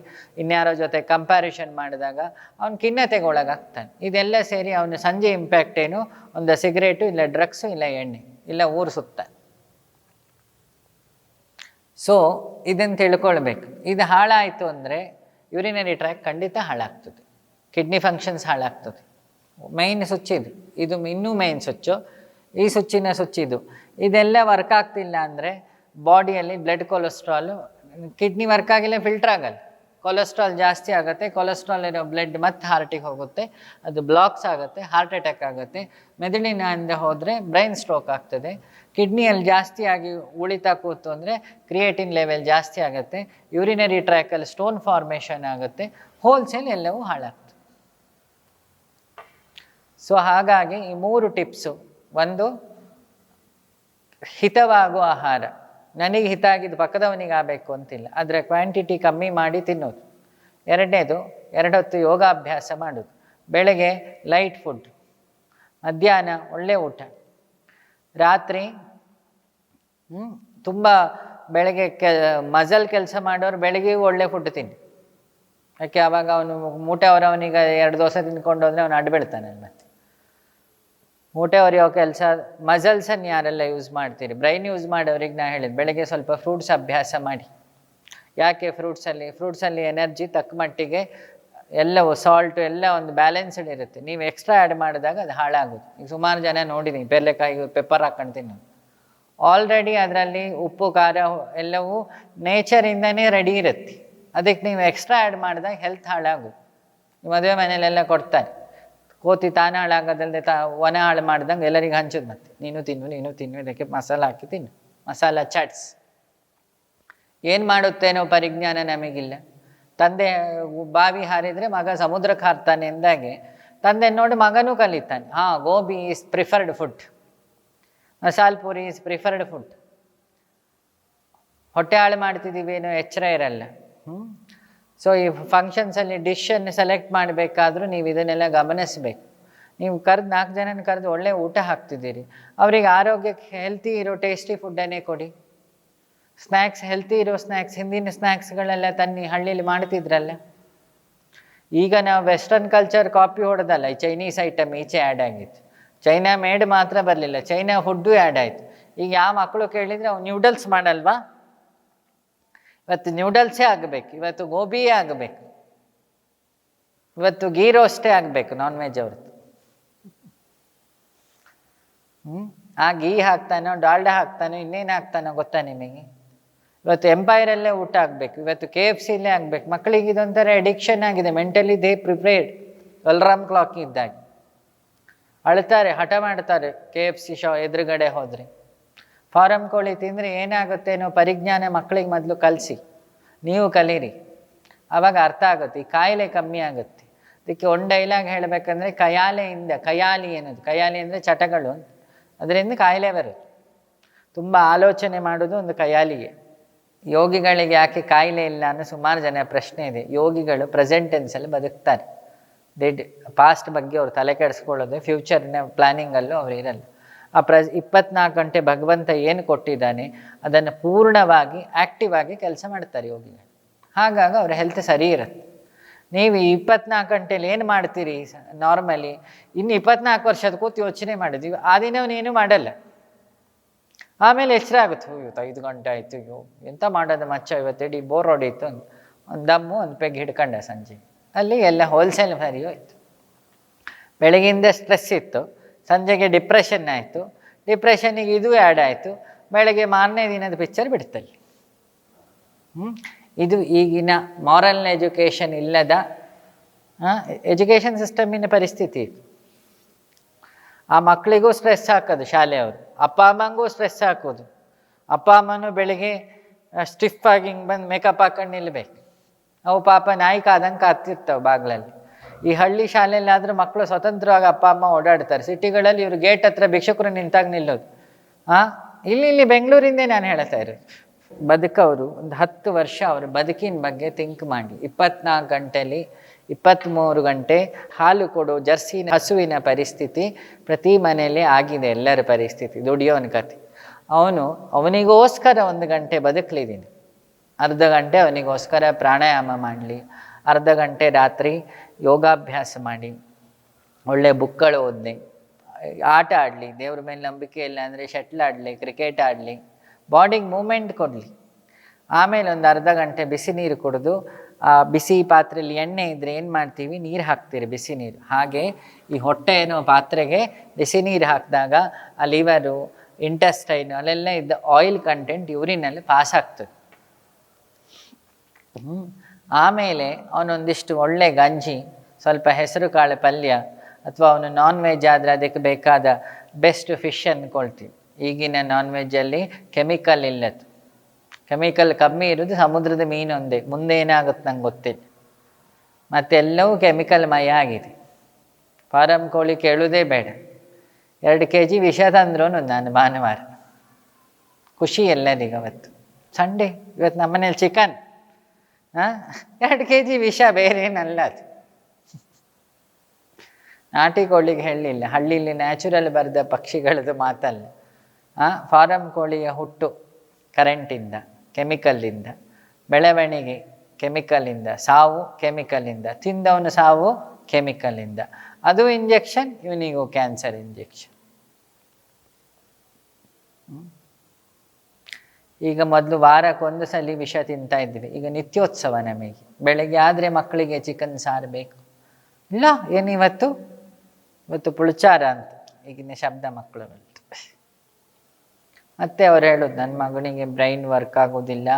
ಇನ್ಯಾರೋ ಜೊತೆ ಕಂಪ್ಯಾರಿಷನ್ ಮಾಡಿದಾಗ ಅವ್ನು ಖಿನ್ನತೆಗೆ ಒಳಗಾಗ್ತಾನೆ ಇದೆಲ್ಲ ಸೇರಿ ಅವನ ಸಂಜೆ ಇಂಪ್ಯಾಕ್ಟ್ ಏನು? ಒಂದು ಸಿಗರೇಟು ಇಲ್ಲ ಡ್ರಗ್ಸು ಇಲ್ಲ ಎಣ್ಣೆ, ಇಲ್ಲ ಊರು ಸುತ್ತ. ಸೊ ಇದನ್ನು ತಿಳ್ಕೊಳ್ಬೇಕು. ಇದು ಹಾಳಾಯಿತು ಅಂದರೆ ಯೂರಿನರಿ ಟ್ರ್ಯಾಕ್ ಖಂಡಿತ ಹಾಳಾಗ್ತದೆ. ಕಿಡ್ನಿ ಫಂಕ್ಷನ್ಸ್ ಹಾಳಾಗ್ತದೆ. ಮೈನ್ ಸ್ವಿಚ್ ಇದು. ಇದು ಇನ್ನೂ ಮೈನ್ ಸ್ವಿಚ್ಚು ಈ ಸ್ವಿಚ್ಚಿನ ಸ್ವಿಚ್ ಇದು. ಇದೆಲ್ಲ ವರ್ಕ್ ಆಗ್ತಿಲ್ಲ ಅಂದರೆ ಬಾಡಿಯಲ್ಲಿ ಬ್ಲಡ್ ಕೊಲೆಸ್ಟ್ರಾಲು ಕಿಡ್ನಿ ವರ್ಕ್ ಆಗಿಲ್ಲ ಫಿಲ್ಟರ್ ಆಗಲ್ಲ. ಕೊಲೆಸ್ಟ್ರಾಲ್ ಜಾಸ್ತಿ ಆಗುತ್ತೆ ಕೊಲೆಸ್ಟ್ರಾಲ್ ಇರೋ ಬ್ಲಡ್ ಮತ್ತೆ ಹಾರ್ಟಿಗೆ ಹೋಗುತ್ತೆ. ಅದು ಬ್ಲಾಕ್ಸ್ ಆಗುತ್ತೆ ಹಾರ್ಟ್ ಅಟ್ಯಾಕ್ ಆಗುತ್ತೆ. ಮೆದುಳಿನ ಮೆದುಳಿನಿಂದ ಹೋದರೆ ಬ್ರೈನ್ ಸ್ಟ್ರೋಕ್ ಆಗ್ತದೆ. ಕಿಡ್ನಿಯಲ್ಲಿ ಜಾಸ್ತಿಯಾಗಿ ಉಳಿತಾ ಕೂತು ಅಂದರೆ ಕ್ರಿಯೇಟಿನ್ ಲೆವೆಲ್ ಜಾಸ್ತಿ ಆಗುತ್ತೆ. ಯೂರಿನರಿ ಟ್ರ್ಯಾಕಲ್ಲಿ ಸ್ಟೋನ್ ಫಾರ್ಮೇಷನ್ ಆಗುತ್ತೆ. ಹೋಲ್ಸೇಲ್ ಎಲ್ಲವೂ ಹಾಳಾಗ್ತದೆ. ಸೊ ಹಾಗಾಗಿ ಈ ಮೂರು ಟಿಪ್ಸು ಒಂದು ಹಿತವಾಗುವ ಆಹಾರ. ನನಗೆ ಹಿತ ಆಗಿದ್ದು ಪಕ್ಕದವನಿಗೆ ಆಗಬೇಕು ಅಂತಿಲ್ಲ. ಅದರ ಕ್ವಾಂಟಿಟಿ ಕಮ್ಮಿ ಮಾಡಿ ತಿನ್ನೋದು. ಎರಡನೇದು, ಎರಡೊತ್ತು ಯೋಗಾಭ್ಯಾಸ ಮಾಡೋದು. ಬೆಳಗ್ಗೆ ಲೈಟ್ ಫುಡ್ ಮಧ್ಯಾಹ್ನ ಒಳ್ಳೆ ಊಟ. ರಾತ್ರಿ ತುಂಬ ಬೆಳಗ್ಗೆ ಕೆ, ಮಜಲ್ ಕೆಲಸ ಮಾಡೋರು ಬೆಳಗ್ಗೆಗೂ ಒಳ್ಳೆ ಫುಡ್ ತಿನ್ನಿ. ಯಾಕೆ ಆವಾಗ ಅವನು ಮೂಟೆ ಅವರವನಿಗೆ ಎರಡು ದೋಸೆ ತಿನ್ಕೊಂಡು ಹೋದರೆ ಅವನು ಅಡ್ಬೀಳ್ತಾನೆ ಮತ್ತೆ ಮೂಟೆ ಒರೆಯೋ ಕೆಲಸ ಮಸಲ್ಸನ್ನು ಯಾರೆಲ್ಲ ಯೂಸ್ ಮಾಡ್ತೀರಿ? ಬ್ರೈನ್ ಯೂಸ್ ಮಾಡೋರಿಗೆ ನಾ ಹೇಳಿದ್ದು ಬೆಳಗ್ಗೆ ಸ್ವಲ್ಪ ಫ್ರೂಟ್ಸ್ ಅಭ್ಯಾಸ ಮಾಡಿ. ಯಾಕೆ ಫ್ರೂಟ್ಸಲ್ಲಿ ಫ್ರೂಟ್ಸಲ್ಲಿ ಎನರ್ಜಿ ತಕ್ಕ ಮಟ್ಟಿಗೆ ಎಲ್ಲವೂ ಸಾಲ್ಟು ಎಲ್ಲ ಒಂದು ಬ್ಯಾಲೆನ್ಸ್ಡ್ ಇರುತ್ತೆ. ನೀವು ಎಕ್ಸ್ಟ್ರಾ ಆ್ಯಡ್ ಮಾಡಿದಾಗ ಅದು ಹಾಳಾಗುತ್ತೆ ಈಗ ಸುಮಾರು ಜನ ನೋಡಿದ್ದೀನಿ ಪೆರ್ಲೆಕಾಯಿ ಪೆಪ್ಪರ್ ತಿನ್ನೋದು ಆಲ್ರೆಡಿ ಅದರಲ್ಲಿ ಉಪ್ಪು, ಖಾರ ಎಲ್ಲವೂ ನೇಚರಿಂದನೇ ರೆಡಿ ಇರುತ್ತೆ. ಅದಕ್ಕೆ ನೀವು ಎಕ್ಸ್ಟ್ರಾ ಆ್ಯಡ್ ಮಾಡಿದಾಗ ಹೆಲ್ತ್ ಹಾಳಾಗುತ್ತೆ ಮದುವೆ ಮನೇಲೆಲ್ಲ ಕೊಡ್ತಾರೆ. ಕೋತಿ ತಾನ ಹಾಳಾಗೋದಲ್ಲದೆ ತಾ ಒನ ಹಾಳು ಮಾಡ್ದಂಗೆ ಎಲ್ಲರಿಗೆ ಹಂಚೋದು ಮತ್ತೆ. ನೀನು ತಿನ್ನು ನೀನು ತಿನ್ನು, ಇದಕ್ಕೆ ಮಸಾಲ ಹಾಕಿ ತಿನ್ನು. ಮಸಾಲ ಚಾಟ್ಸ್. ಏನು ಮಾಡುತ್ತೇನೋ ಪರಿಜ್ಞಾನ ನಮಗಿಲ್ಲ. ತಂದೆ ಬಾವಿ ಹಾರಿದರೆ ಮಗ ಸಮುದ್ರಕ್ಕೆ ಹಾರ್ತಾನೆ ಎಂದಾಗೆ, ತಂದೆ ನೋಡಿ ಮಗನೂ ಕಲಿತಾನೆ. ಹಾಂ, gobi is preferred food masala puri is preferred food ಹೊಟ್ಟೆ ಹಾಳು ಮಾಡ್ತಿದ್ದೀವಿ ಏನೋ ಎಚ್ಚರ ಇರಲ್ಲ. ಸೊ ಈ ಫಂಕ್ಷನ್ಸಲ್ಲಿ ಡಿಶನ್ನು ಸೆಲೆಕ್ಟ್ ಮಾಡಬೇಕಾದ್ರೂ ನೀವು ಇದನ್ನೆಲ್ಲ ಗಮನಿಸಬೇಕು. ನೀವು ಕರೆದು ನಾಲ್ಕು ಜನನ ಕರೆದು ಒಳ್ಳೆ ಊಟ ಹಾಕ್ತಿದ್ದೀರಿ. ಅವರಿಗೆ ಆರೋಗ್ಯಕ್ಕೆ ಹೆಲ್ತಿ ಇರೋ ಟೇಸ್ಟಿ ಫುಡ್ಡನ್ನೇ ಕೊಡಿ. ಸ್ನ್ಯಾಕ್ಸ್ ಹೆಲ್ತಿ ಇರೋ ಸ್ನ್ಯಾಕ್ಸ್ ಹಿಂದಿನ ಸ್ನ್ಯಾಕ್ಸ್ಗಳೆಲ್ಲ ತನ್ನಿ ಹಳ್ಳಿಲಿ ಮಾಡ್ತಿದ್ರಲ್ಲ. ಈಗ ನಾವು ವೆಸ್ಟರ್ನ್ ಕಲ್ಚರ್ ಕಾಪಿ ಹೊಡೆದಲ್ಲ, ಈ ಚೈನೀಸ್ ಐಟಮ್ ಈಚೆ ಆ್ಯಡ್ ಆಗಿತ್ತು. ಚೈನಾ ಮೇಡ್ ಮಾತ್ರ ಬರಲಿಲ್ಲ ಚೈನಾ ಫುಡ್ಡು ಆ್ಯಡ್ ಆಯಿತು. ಈಗ ಯಾವ ಮಕ್ಕಳು ಕೇಳಿದರೆ ಅವ್ನು ನ್ಯೂಡಲ್ಸ್ ಮಾಡಲ್ವಾ? ಇವತ್ತು ನ್ಯೂಡಲ್ಸೇ ಆಗಬೇಕು, ಇವತ್ತು ಗೋಬಿಯೇ ಆಗಬೇಕು, ಇವತ್ತು ಗೀ ರೋಸ್ಟೇ ಆಗಬೇಕು ನಾನ್ ವೆಜ್ ಅವ್ರದ್ದು. ಹ್ಞೂ ಆ ಗೀ ಹಾಕ್ತಾನೋ, ಡಾಲ್ಡಾ ಹಾಕ್ತಾನೋ, ಇನ್ನೇನು ಹಾಕ್ತಾನೋ ಗೊತ್ತಾ ನಿಮಗೆ ಇವತ್ತು ಎಂಪೈರಲ್ಲೇ ಊಟ ಆಗಬೇಕು, ಇವತ್ತು ಕೆ ಎಫ್ ಸಿಲೇ ಆಗಬೇಕು. ಮಕ್ಕಳಿಗೆ ಇದೊಂಥರ ಅಡಿಕ್ಷನ್ ಆಗಿದೆ mentally they prepared alarm clock ಇದ್ದಾಗ. ಅಳ್ತಾರೆ, ಹಠ ಮಾಡ್ತಾರೆ ಕೆ ಎಫ್ ಸಿ ಶಾ ಎದುರುಗಡೆ ಹೋದರೆ. ಫಾರಮ್ ಕೋಳಿ ತಿಂದರೆ ಏನಾಗುತ್ತೆ ಪರಿಜ್ಞಾನ ಮಕ್ಕಳಿಗೆ ಮೊದಲು ಕಲಿಸಿ. ನೀವು ಕಲೀರಿ. ಆವಾಗ ಅರ್ಥ ಆಗುತ್ತೆ. ಈ ಕಾಯಿಲೆ ಕಮ್ಮಿ ಆಗುತ್ತೆ. ಅದಕ್ಕೆ ಒಂದು ಡೈಲಾಗ್ ಹೇಳಬೇಕಂದ್ರೆ ಕಯಾಲೆಯಿಂದ, ಕಯಾಲಿ ಅನ್ನೋದು. ಕಯಾಲಿ ಅಂದರೆ ಚಟಗಳು ಅದರಿಂದ ಕಾಯಿಲೆ ಬರುತ್ತೆ. ತುಂಬ ಆಲೋಚನೆ ಮಾಡೋದು ಒಂದು ಕಯಾಲಿಗೆ. ಯೋಗಿಗಳಿಗೆ ಯಾಕೆ ಕಾಯಿಲೆ ಇಲ್ಲ ಅನ್ನೋ ಸುಮಾರು ಜನ ಪ್ರಶ್ನೆ ಇದೆ. ಯೋಗಿಗಳು ಪ್ರೆಸೆಂಟ್ ಟೆನ್ಸಲ್ಲಿ ಬದುಕ್ತಾರೆ. ಡೆಡ್ ಪಾಸ್ಟ್ ಬಗ್ಗೆ ಅವ್ರು ತಲೆ ಕೆಡಿಸ್ಕೊಳ್ಳೋದು ಫ್ಯೂಚರ್ನ ಪ್ಲ್ಯಾನಿಂಗಲ್ಲೂ ಅವರು ಇರಲ್ಲ. ಆ ಪ್ರ ಇಪ್ಪತ್ನಾಲ್ಕು ಗಂಟೆ ಭಗವಂತ ಏನು ಕೊಟ್ಟಿದ್ದಾನೆ ಅದನ್ನು ಪೂರ್ಣವಾಗಿ ಆ್ಯಕ್ಟಿವ್ ಆಗಿ ಕೆಲಸ ಮಾಡ್ತಾರೆ ಯೋಗಿಗಳು. ಹಾಗಾಗಿ ಅವ್ರ ಹೆಲ್ತ್ ಸರಿ ಇರುತ್ತೆ. ನೀವು ಇಪ್ಪತ್ನಾಲ್ಕು ಗಂಟೆಲಿ ಏನು ಮಾಡ್ತೀರಿ? ನಾರ್ಮಲಿ ಇನ್ನು ಇಪ್ಪತ್ನಾಲ್ಕು ವರ್ಷದ ಕೂತು ಯೋಚನೆ ಮಾಡಿದ್ವಿ ಆ ದಿನವನ್ನೇನು ಮಾಡಲ್ಲ. ಆಮೇಲೆ ಎಚ್ಚರ ಆಗುತ್ತೆ. "ಓ, ಇವತ್ತು ಐದು ಗಂಟೆ ಆಯಿತು. ಅಯ್ಯೋ ಎಂತ ಮಾಡೋದು ಮಚ್ಚ? ಇವತ್ತು ಇಡೀ ಬೋರ್ ಹೊಡೀತು ಒಂದು ಒಂದು ದಮ್ಮು ಒಂದು ಪೆಗ್ ಹಿಡ್ಕೊಂಡೆ ಸಂಜೆ. ಅಲ್ಲಿ ಎಲ್ಲ ಹೋಲ್ಸೇಲ್ ಸರಿ ಇತ್ತು ಬೆಳಗಿಂದ ಸ್ಟ್ರೆಸ್ ಇತ್ತು. ಸಂಜೆಗೆ ಡಿಪ್ರೆಷನ್ ಆಯಿತು. ಡಿಪ್ರೆಷನಿಗೆ ಇದು ಆ್ಯಡ್ ಆಯಿತು. ಬೆಳಗ್ಗೆ ಮಾರನೇ ದಿನದ ಪಿಕ್ಚರ್ ಬಿಡ್ತಲ್ಲಿ? ಇದು ಈಗಿನ ಮಾರಲ್ ಎಜುಕೇಷನ್ ಇಲ್ಲದ ಎಜುಕೇಷನ್ ಸಿಸ್ಟಮಿನ ಪರಿಸ್ಥಿತಿ ಇದು. ಆ ಮಕ್ಕಳಿಗೂ ಸ್ಟ್ರೆಸ್ ಹಾಕೋದು ಶಾಲೆಯವರು. ಅಪ್ಪ ಅಮ್ಮಂಗೂ ಸ್ಟ್ರೆಸ್ ಹಾಕೋದು. ಅಪ್ಪ ಅಮ್ಮನೂ ಬೆಳಿಗ್ಗೆ ಸ್ಟಿಫ್ ಆಗಿ ಹಿಂಗೆ ಬಂದು ಮೇಕಪ್ ಹಾಕೊಂಡು ನಿಲ್ಬೇಕು. ಅವು ಪಾಪ ನಾಯಿ ಕಾದಂಗೆ ಕಾತಿರ್ತಾವೆ ಬಾಗಿಲಲ್ಲಿ. ಈ ಹಳ್ಳಿ ಶಾಲೆಯಲ್ಲಿ ಆದ್ರೆ ಮಕ್ಕಳು ಸ್ವತಂತ್ರವಾಗಿ ಅಪ್ಪ, ಅಮ್ಮ ಓಡಾಡ್ತಾರೆ. ಸಿಟಿಗಳಲ್ಲಿ ಇವರು ಗೇಟ್ ಹತ್ರ ಭಿಕ್ಷುಕರು ನಿಂತಾಗ ನಿಲ್ಲೋದು. ಆ? ಇಲ್ಲಿ ಇಲ್ಲಿ ಬೆಂಗಳೂರಿಂದ ನಾನು ಹೇಳ್ತಾ ಇರೋದು. ಬದುಕವರು, ಒಂದು ಹತ್ತು ವರ್ಷ ಅವ್ರ ಬದುಕಿನ ಬಗ್ಗೆ ಥಿಂಕ್ ಮಾಡಿ. ಇಪ್ಪತ್ನಾಲ್ಕು ಗಂಟೆಲಿ ಇಪ್ಪತ್ತ್ಮೂರು ಗಂಟೆ ಹಾಲು ಕೊಡೋ ಜರ್ಸಿನ, ಹಸುವಿನ ಪರಿಸ್ಥಿತಿ ಪ್ರತಿ ಮನೆಯಲ್ಲಿ ಆಗಿದೆ ಎಲ್ಲರ ಪರಿಸ್ಥಿತಿ, ದುಡಿಯೋನ ಕತೆ. ಅವನು, ಅವನಿಗೋಸ್ಕರ ಒಂದು ಗಂಟೆ ಬದುಕಲಿದ್ದೀನಿ. ಅರ್ಧ ಗಂಟೆ ಅವನಿಗೋಸ್ಕರ ಪ್ರಾಣಾಯಾಮ ಮಾಡಲಿ. ಅರ್ಧ ಗಂಟೆ ರಾತ್ರಿ ಯೋಗಾಭ್ಯಾಸ ಮಾಡಿ ಒಳ್ಳೆಯ ಬುಕ್ಗಳು ಓದಲಿ, ಆಟ ಆಡಲಿ, ದೇವ್ರ ಮೇಲೆ ನಂಬಿಕೆ ಇಲ್ಲ ಅಂದರೆ ಶಟ್ಲ್ ಆಡಲಿ, ಕ್ರಿಕೆಟ್ ಆಡಲಿ, ಬಾಡಿಗೆ ಮೂಮೆಂಟ್ ಕೊಡಲಿ. ಆಮೇಲೆ ಒಂದು ಅರ್ಧ ಗಂಟೆ ಬಿಸಿ ನೀರು ಕುಡಿದು, ಆ ಬಿಸಿ ಪಾತ್ರೆಯಲ್ಲಿ ಎಣ್ಣೆ ಇದ್ದರೆ ಏನು ಮಾಡ್ತೀವಿ? ನೀರು ಹಾಕ್ತೀರಿ ಬಿಸಿ ನೀರು. ಹಾಗೆ ಈ ಹೊಟ್ಟೆ ಏನೋ ಪಾತ್ರೆಗೆ ಬಿಸಿ ನೀರು ಹಾಕಿದಾಗ ಆ ಲಿವರು, ಇಂಟೆಸ್ಟೈನು ಅಲ್ಲೆಲ್ಲ ಇದ್ದ ಆಯಿಲ್ ಕಂಟೆಂಟ್ ಯೂರಿನಲ್ಲಿ ಪಾಸ್ ಆಗ್ತದೆ. ಆಮೇಲೆ ಅವನೊಂದಿಷ್ಟು ಒಳ್ಳೆ ಗಂಜಿ, ಸ್ವಲ್ಪ ಹೆಸರು ಕಾಳು ಪಲ್ಯ ಅಥವಾ ಅವನು ನಾನ್ ವೆಜ್ ಆದರೆ ಅದಕ್ಕೆ ಬೇಕಾದ ಬೆಸ್ಟ್ ಫಿಶ್ ಅಂದ್ಕೊಳ್ತೀವಿ ಈಗಿನ ನಾನ್ ವೆಜ್ಜಲ್ಲಿ ಕೆಮಿಕಲ್ ಇಲ್ಲದ್ದು. ಕೆಮಿಕಲ್ ಕಮ್ಮಿ ಇರೋದು ಸಮುದ್ರದ ಮೀನು ಒಂದೇ ಮುಂದೆ ಏನಾಗುತ್ತೆ ನಂಗೆ ಗೊತ್ತಿಲ್ಲ. ಮತ್ತೆಲ್ಲವೂ ಕೆಮಿಕಲ್ ಮಯ ಆಗಿದೆ. ಫಾರಂ ಕೋಳಿ ಕೇಳೋದೇ ಬೇಡ. ಎರಡು ಕೆ ಜಿ ವಿಷ ತಂದ್ರು ನಾನು ಭಾನುವಾರ. ಖುಷಿ ಎಲ್ಲರಿಗ ಅವತ್ತು. ಸಂಡೇ, ಇವತ್ತು ನಮ್ಮನೇಲಿ ಚಿಕನ್ ಹಾಂ? ಎರಡು ಕೆ ಜಿ ವಿಷ ಬೇರೇನಲ್ಲ ಅದು. ನಾಟಿ ಕೋಳಿಗೆ ಹೇಳಲಿಲ್ಲ ಹಳ್ಳಿಲಿ ನ್ಯಾಚುರಲ್ ಬರೆದ ಪಕ್ಷಿಗಳದ್ದು ಮಾತಲ್ಲ. ಹಾಂ? ಫಾರಂ ಕೋಳಿಯ ಹುಟ್ಟು ಕರೆಂಟಿಂದ ಕೆಮಿಕಲ್ಲಿಂದ ಬೆಳವಣಿಗೆ ಕೆಮಿಕಲಿಂದ ಸಾವು ಕೆಮಿಕಲಿಂದ ತಿಂದವನು ಸಾವು ಕೆಮಿಕಲಿಂದ ಅದು ಇಂಜೆಕ್ಷನ್ ಇವನಿಗೂ ಕ್ಯಾನ್ಸರ್ ಇಂಜೆಕ್ಷನ್ ಈಗ ಮೊದಲು ವಾರಕ್ಕೊಂದು ಸಲ ವಿಷ ತಿಂತಾ ಇದ್ವಿ. ಈಗ ನಿತ್ಯೋತ್ಸವ ನಮಗೆ. ಬೆಳಗ್ಗೆ ಆದರೆ ಮಕ್ಕಳಿಗೆ ಚಿಕನ್ ಸಾರು ಬೇಕು. ಇಲ್ಲ ಏನಿವತ್ತು ಇವತ್ತು? ಪುಳಚಾರ ಅಂತ. ಈಗಿನ ಶಬ್ದ ಮಕ್ಕಳು ಬಂತು ಮತ್ತೆ ಅವ್ರು ಹೇಳೋದು ನನ್ನ ಮಗನಿಗೆ ಬ್ರೈನ್ ವರ್ಕ್ ಆಗೋದಿಲ್ಲ.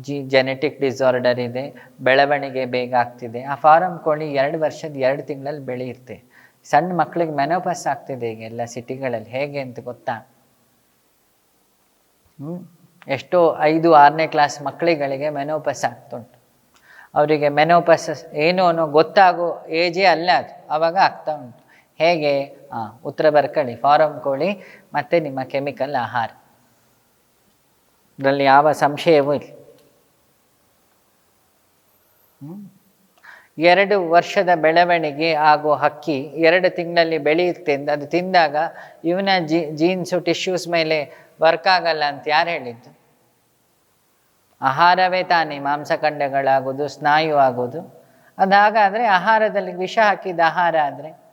ಜಿ ಜೆನೆಟಿಕ್ ಡಿಸಾರ್ಡರ್ ಇದೆ. ಬೆಳವಣಿಗೆ ಬೇಗ ಆಗ್ತಿದೆ. ಆ ಫಾರಂ ಕೋಳಿ ಎರಡು ವರ್ಷದ ಎರಡು ತಿಂಗಳಲ್ಲಿ ಬೆಳೆಯುತ್ತೆ. ಸಣ್ಣ ಮಕ್ಕಳಿಗೆ ಮೆನೋಪಸ್ ಆಗ್ತಿದೆ ಈಗ ಎಲ್ಲ ಸಿಟಿಗಳಲ್ಲಿ ಹೇಗೆ ಅಂತ ಗೊತ್ತಾ? ಹ್ಮ್? ಎಷ್ಟೋ ಐದು, ಆರನೇ ಕ್ಲಾಸ್ ಮಕ್ಕಳಿಗಳಿಗೆ ಮೆನೋಪಸ್ ಆಗ್ತುಂಟು. ಅವರಿಗೆ ಮೆನೋಪಸ್ ಏನು ಅನ್ನೋ ಗೊತ್ತಾಗೋ ಏಜೇ ಅಲ್ಲ ಅದು ಆವಾಗ ಆಗ್ತಾ ಉಂಟು ಹೇಗೆ? ಹಾಂ ಉತ್ತರ ಬರ್ಕೊಳ್ಳಿ ಫಾರಂ ಕೋಳಿ, ಮತ್ತು ನಿಮ್ಮ ಕೆಮಿಕಲ್ ಆಹಾರ. ಇದರಲ್ಲಿ ಯಾವ ಸಂಶಯವೂ ಇಲ್ಲ? ಎರಡು ವರ್ಷದ ಬೆಳವಣಿಗೆ ಆಗೋ ಹಕ್ಕಿ ಎರಡು ತಿಂಗಳಲ್ಲಿ ಬೆಳೆಯುತ್ತೆ ಅದು ತಿಂದಾಗ ಇವನ ಜೀನ್ಸು ಟಿಶ್ಯೂಸ್ ಮೇಲೆ ವರ್ಕ್ ಆಗಲ್ಲ ಅಂತ ಯಾರು ಹೇಳಿದ್ದು? ಆಹಾರವೇ ತಾನೇ ಮಾಂಸಖಂಡಗಳಾಗೋದು ಸ್ನಾಯು ಆಗೋದು ಅದು ಆಹಾರದಲ್ಲಿ ವಿಷ ಹಾಕಿದ ಆಹಾರ ಆದರೆ?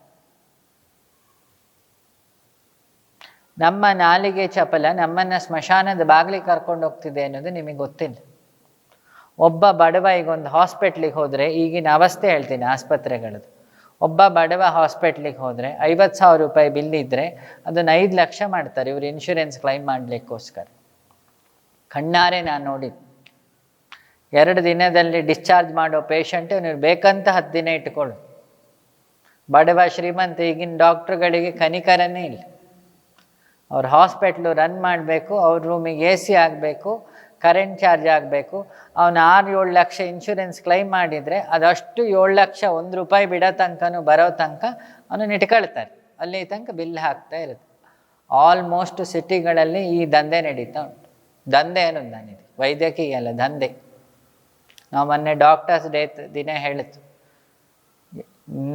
ನಮ್ಮ ನಾಲಿಗೆ ಚಪಲ, ನಮ್ಮನ್ನು ಸ್ಮಶಾನದ ಬಾಗಿಲಿಗೆ ಕರ್ಕೊಂಡು ಹೋಗ್ತಿದೆ ಅನ್ನೋದು ನಿಮಗೆ ಗೊತ್ತಿಲ್ಲ. ಒಬ್ಬ ಬಡವ ಈಗ ಒಂದು ಹಾಸ್ಪಿಟ್ಲಿಗೆ ಹೋದರೆ ಈಗಿನ ಅವಸ್ಥೆ ಹೇಳ್ತೀನಿ ಆಸ್ಪತ್ರೆಗಳದ್ದು. ಒಬ್ಬ ಬಡವ ಹಾಸ್ಪಿಟ್ಲಿಗೆ ಹೋದರೆ ಐವತ್ತು ಸಾವಿರ ರೂಪಾಯಿ ಬಿಲ್ ಇದ್ದರೆ ಅದನ್ನು ಐದು ಲಕ್ಷ ಮಾಡ್ತಾರೆ. ಇವರು ಇನ್ಶೂರೆನ್ಸ್ ಕ್ಲೈಮ್ ಮಾಡಲಿಕ್ಕೋಸ್ಕರ. ಕಣ್ಣಾರೆ ನಾನು ನೋಡಿದ್ದು ಎರಡು ದಿನದಲ್ಲಿ ಡಿಸ್ಚಾರ್ಜ್ ಮಾಡೋ ಪೇಷಂಟ್ ನೀವು ಬೇಕಂತ ಹತ್ತು ದಿನ ಇಟ್ಕೊಳ್ಳು. ಬಡವ ಶ್ರೀಮಂತ, ಈಗಿನ ಡಾಕ್ಟ್ರುಗಳಿಗೆ ಕನಿಕರನೇ ಇಲ್ಲ. ಅವ್ರ ಹಾಸ್ಪಿಟ್ಲು ರನ್ ಮಾಡಬೇಕು, ಅವ್ರ ರೂಮಿಗೆ ಎ ಸಿ ಆಗಬೇಕು ಕರೆಂಟ್ ಚಾರ್ಜ್ ಆಗಬೇಕು. ಅವನು ಆರು ಏಳು ಲಕ್ಷ ಇನ್ಶೂರೆನ್ಸ್ ಕ್ಲೈಮ್ ಮಾಡಿದರೆ ಅದಷ್ಟು ಏಳು ಲಕ್ಷ ಒಂದು ರೂಪಾಯಿ ಬಿಡೋ ತನಕನೂ ಬರೋ ತನಕ ಅವನು ಇಟ್ಕೊಳ್ತಾರೆ ಅಲ್ಲಿ ತನಕ ಬಿಲ್ ಹಾಕ್ತಾ ಇರುತ್ತೆ. ಆಲ್ಮೋಸ್ಟ್ ಸಿಟಿಗಳಲ್ಲಿ ಈ ದಂಧೆ ನಡೀತಾ ಉಂಟು. ದಂಧೆ ಏನು ನಾನಿದೆ ವೈದ್ಯಕೀಯ ಅಲ್ಲ, ದಂಧೆ. ನಾವು ಮೊನ್ನೆ ಡಾಕ್ಟರ್ಸ್ ಡೇ ದಿನ ಹೇಳಿತು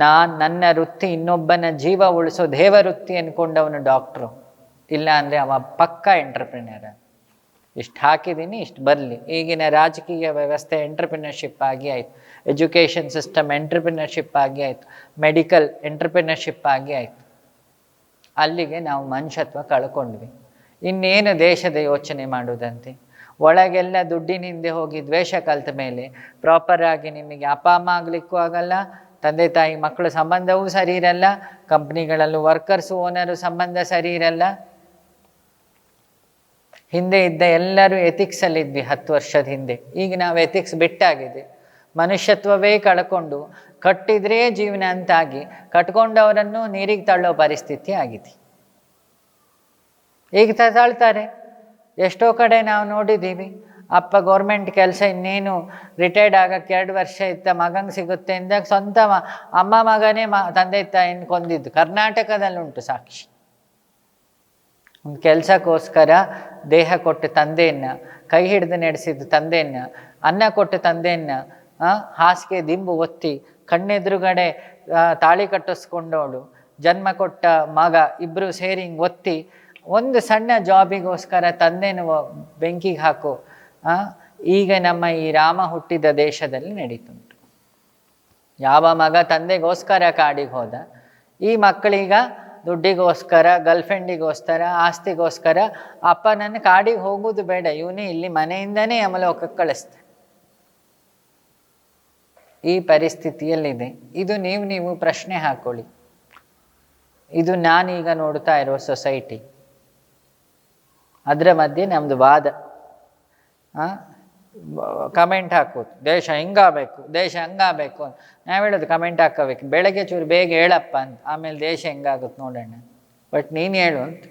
ನಾನು ನನ್ನ ವೃತ್ತಿ ಇನ್ನೊಬ್ಬನ ಜೀವ ಉಳಿಸೋ ದೇವ ವೃತ್ತಿ ಅಂದ್ಕೊಂಡವನು ಡಾಕ್ಟ್ರು ಇಲ್ಲ ಅಂದರೆ ಅವ ಪಕ್ಕ ಎಂಟರ್ಪ್ರಿನರ್ ಇಷ್ಟು ಹಾಕಿದ್ದೀನಿ ಇಷ್ಟು ಬರಲಿ. ಈಗಿನ ರಾಜಕೀಯ ವ್ಯವಸ್ಥೆ ಎಂಟ್ರಪ್ರಿನರ್ಶಿಪ್ ಆಗಿ ಆಯಿತು. ಎಜುಕೇಷನ್ ಸಿಸ್ಟಮ್ ಎಂಟ್ರಪ್ರಿನರ್ಶಿಪ್ ಆಗಿ ಆಯಿತು. ಮೆಡಿಕಲ್ ಎಂಟ್ರಪ್ರಿನರ್ಶಿಪ್ ಆಗಿ ಆಯಿತು. ಅಲ್ಲಿಗೆ ನಾವು ಮನುಷ್ಯತ್ವ ಕಳ್ಕೊಂಡ್ವಿ. ಇನ್ನೇನು ದೇಶದ ಯೋಚನೆ ಮಾಡುವುದಂತೆ ಒಳಗೆಲ್ಲ ದುಡ್ಡಿನಿಂದ ಹೋಗಿ ದ್ವೇಷ ಕಲ್ತ ಮೇಲೆ ಪ್ರಾಪರ್ ಆಗಿ ನಿಮಗೆ ಅಪ್ಪ, ಅಮ್ಮ ಆಗಲಿಕ್ಕೂ ಆಗಲ್ಲ, ತಂದೆ, ತಾಯಿ, ಮಕ್ಕಳು ಸಂಬಂಧವೂ ಸರಿ ಇರಲ್ಲ ಕಂಪ್ನಿಗಳಲ್ಲೂ ವರ್ಕರ್ಸು ಓನರು ಸಂಬಂಧ ಸರಿ ಇರಲ್ಲ. ಹಿಂದೆ ಇದ್ದ ಎಲ್ಲರೂ ಎಥಿಕ್ಸಲ್ಲಿದ್ವಿ ಹತ್ತು ವರ್ಷದ ಹಿಂದೆ. ಈಗ ನಾವು ಎಥಿಕ್ಸ್ ಬಿಟ್ಟಾಗಿದೆ. ಮನುಷ್ಯತ್ವವೇ ಕಳ್ಕೊಂಡು ಕಟ್ಟಿದ್ರೇ ಜೀವನ ಅಂತಾಗಿ ಕಟ್ಕೊಂಡವರನ್ನು ನೀರಿಗೆ ತಳ್ಳೋ ಪರಿಸ್ಥಿತಿ ಆಗಿದೆ. ಈಗ ತಳ್ತಾರೆ. ಎಷ್ಟೋ ಕಡೆ ನಾವು ನೋಡಿದ್ದೀವಿ, ಅಪ್ಪ ಗೌರ್ಮೆಂಟ್ ಕೆಲಸ ಇನ್ನೇನು ರಿಟೈರ್ಡ್ ಆಗಕ್ಕೆ ಎರಡು ವರ್ಷ ಇತ್ತ ಮಗಂಗೆ ಸಿಗುತ್ತೆ ಅಂದಾಗ ಸ್ವಂತ ಅಮ್ಮ ಮಗನೇ ಮ, ತಂದೆ ತಾಯಿನ ಕೊಂದಿದ್ದು. ಕರ್ನಾಟಕದಲ್ಲುಂಟು ಸಾಕ್ಷಿ. ಒಂದು ಕೆಲಸಕ್ಕೋಸ್ಕರ ದೇಹ ಕೊಟ್ಟು ತಂದೆಯನ್ನು, ಕೈ ಹಿಡಿದು ನಡೆಸಿದ ತಂದೆಯನ್ನು, ಅನ್ನ ಕೊಟ್ಟು ತಂದೆಯನ್ನು ಹಾಸಿಗೆ ದಿಂಬು ಒತ್ತಿ ಕಣ್ಣೆದುರುಗಡೆ ತಾಳಿ ಕಟ್ಟಿಸ್ಕೊಂಡವಳು, ಜನ್ಮ ಕೊಟ್ಟ ಮಗ ಇಬ್ಬರು ಸೇರಿ ಹಿಂಗೆ ಒತ್ತಿ ಒಂದು ಸಣ್ಣ ಜಾಬಿಗೋಸ್ಕರ ತಂದೆನ ಬೆಂಕಿಗೆ ಹಾಕು ಈಗ ನಮ್ಮ ಈ ರಾಮ ಹುಟ್ಟಿದ ದೇಶದಲ್ಲಿ ನಡೀತುಂಟು. ಯಾವ ಮಗ ತಂದೆಗೋಸ್ಕರ ಕಾಡಿಗೆ ಹೋದ, ಈ ಮಕ್ಕಳೀಗ ದುಡ್ಡಿಗೋಸ್ಕರ, ಗರ್ಲ್ಫ್ರೆಂಡಿಗೋಸ್ಕರ, ಆಸ್ತಿಗೋಸ್ಕರ ಅಪ್ಪ ನನ್ನ ಕಾಡಿಗೆ ಹೋಗೋದು ಬೇಡ. ಇವನೇ ಇಲ್ಲಿ ಮನೆಯಿಂದನೇ ಯಮಲೋಕಕ್ಕೆ ಕಳಿಸ್ತಾನೆ. ಈ ಪರಿಸ್ಥಿತಿಯಲ್ಲಿದೆ. ಇದು ನೀವು ನೀವು ಪ್ರಶ್ನೆ ಹಾಕೊಳ್ಳಿ. ಇದು ನಾನೀಗ ನೋಡ್ತಾ ಇರೋ ಸೊಸೈಟಿ. ಅದರ ಮಧ್ಯೆ ನಮ್ಮದು ವಾದ. ಕಮೆಂಟ್ ಹಾಕೋದು ದೇಶ ಹೆಂಗಾಗಬೇಕು? ದೇಶ ಹಂಗಾಗಬೇಕು ಅಂತ. ನಾವು ಹೇಳೋದು ಕಮೆಂಟ್ ಹಾಕೋಬೇಕು. ಬೆಳಗ್ಗೆ ಚೂರು ಬೇಗ ಹೇಳಪ್ಪ ಅಂತ. ಆಮೇಲೆ ದೇಶ ಹೆಂಗಾಗುತ್ತೆ ನೋಡೋಣ. ಬಟ್ ನೀನು ಹೇಳು ಅಂತ.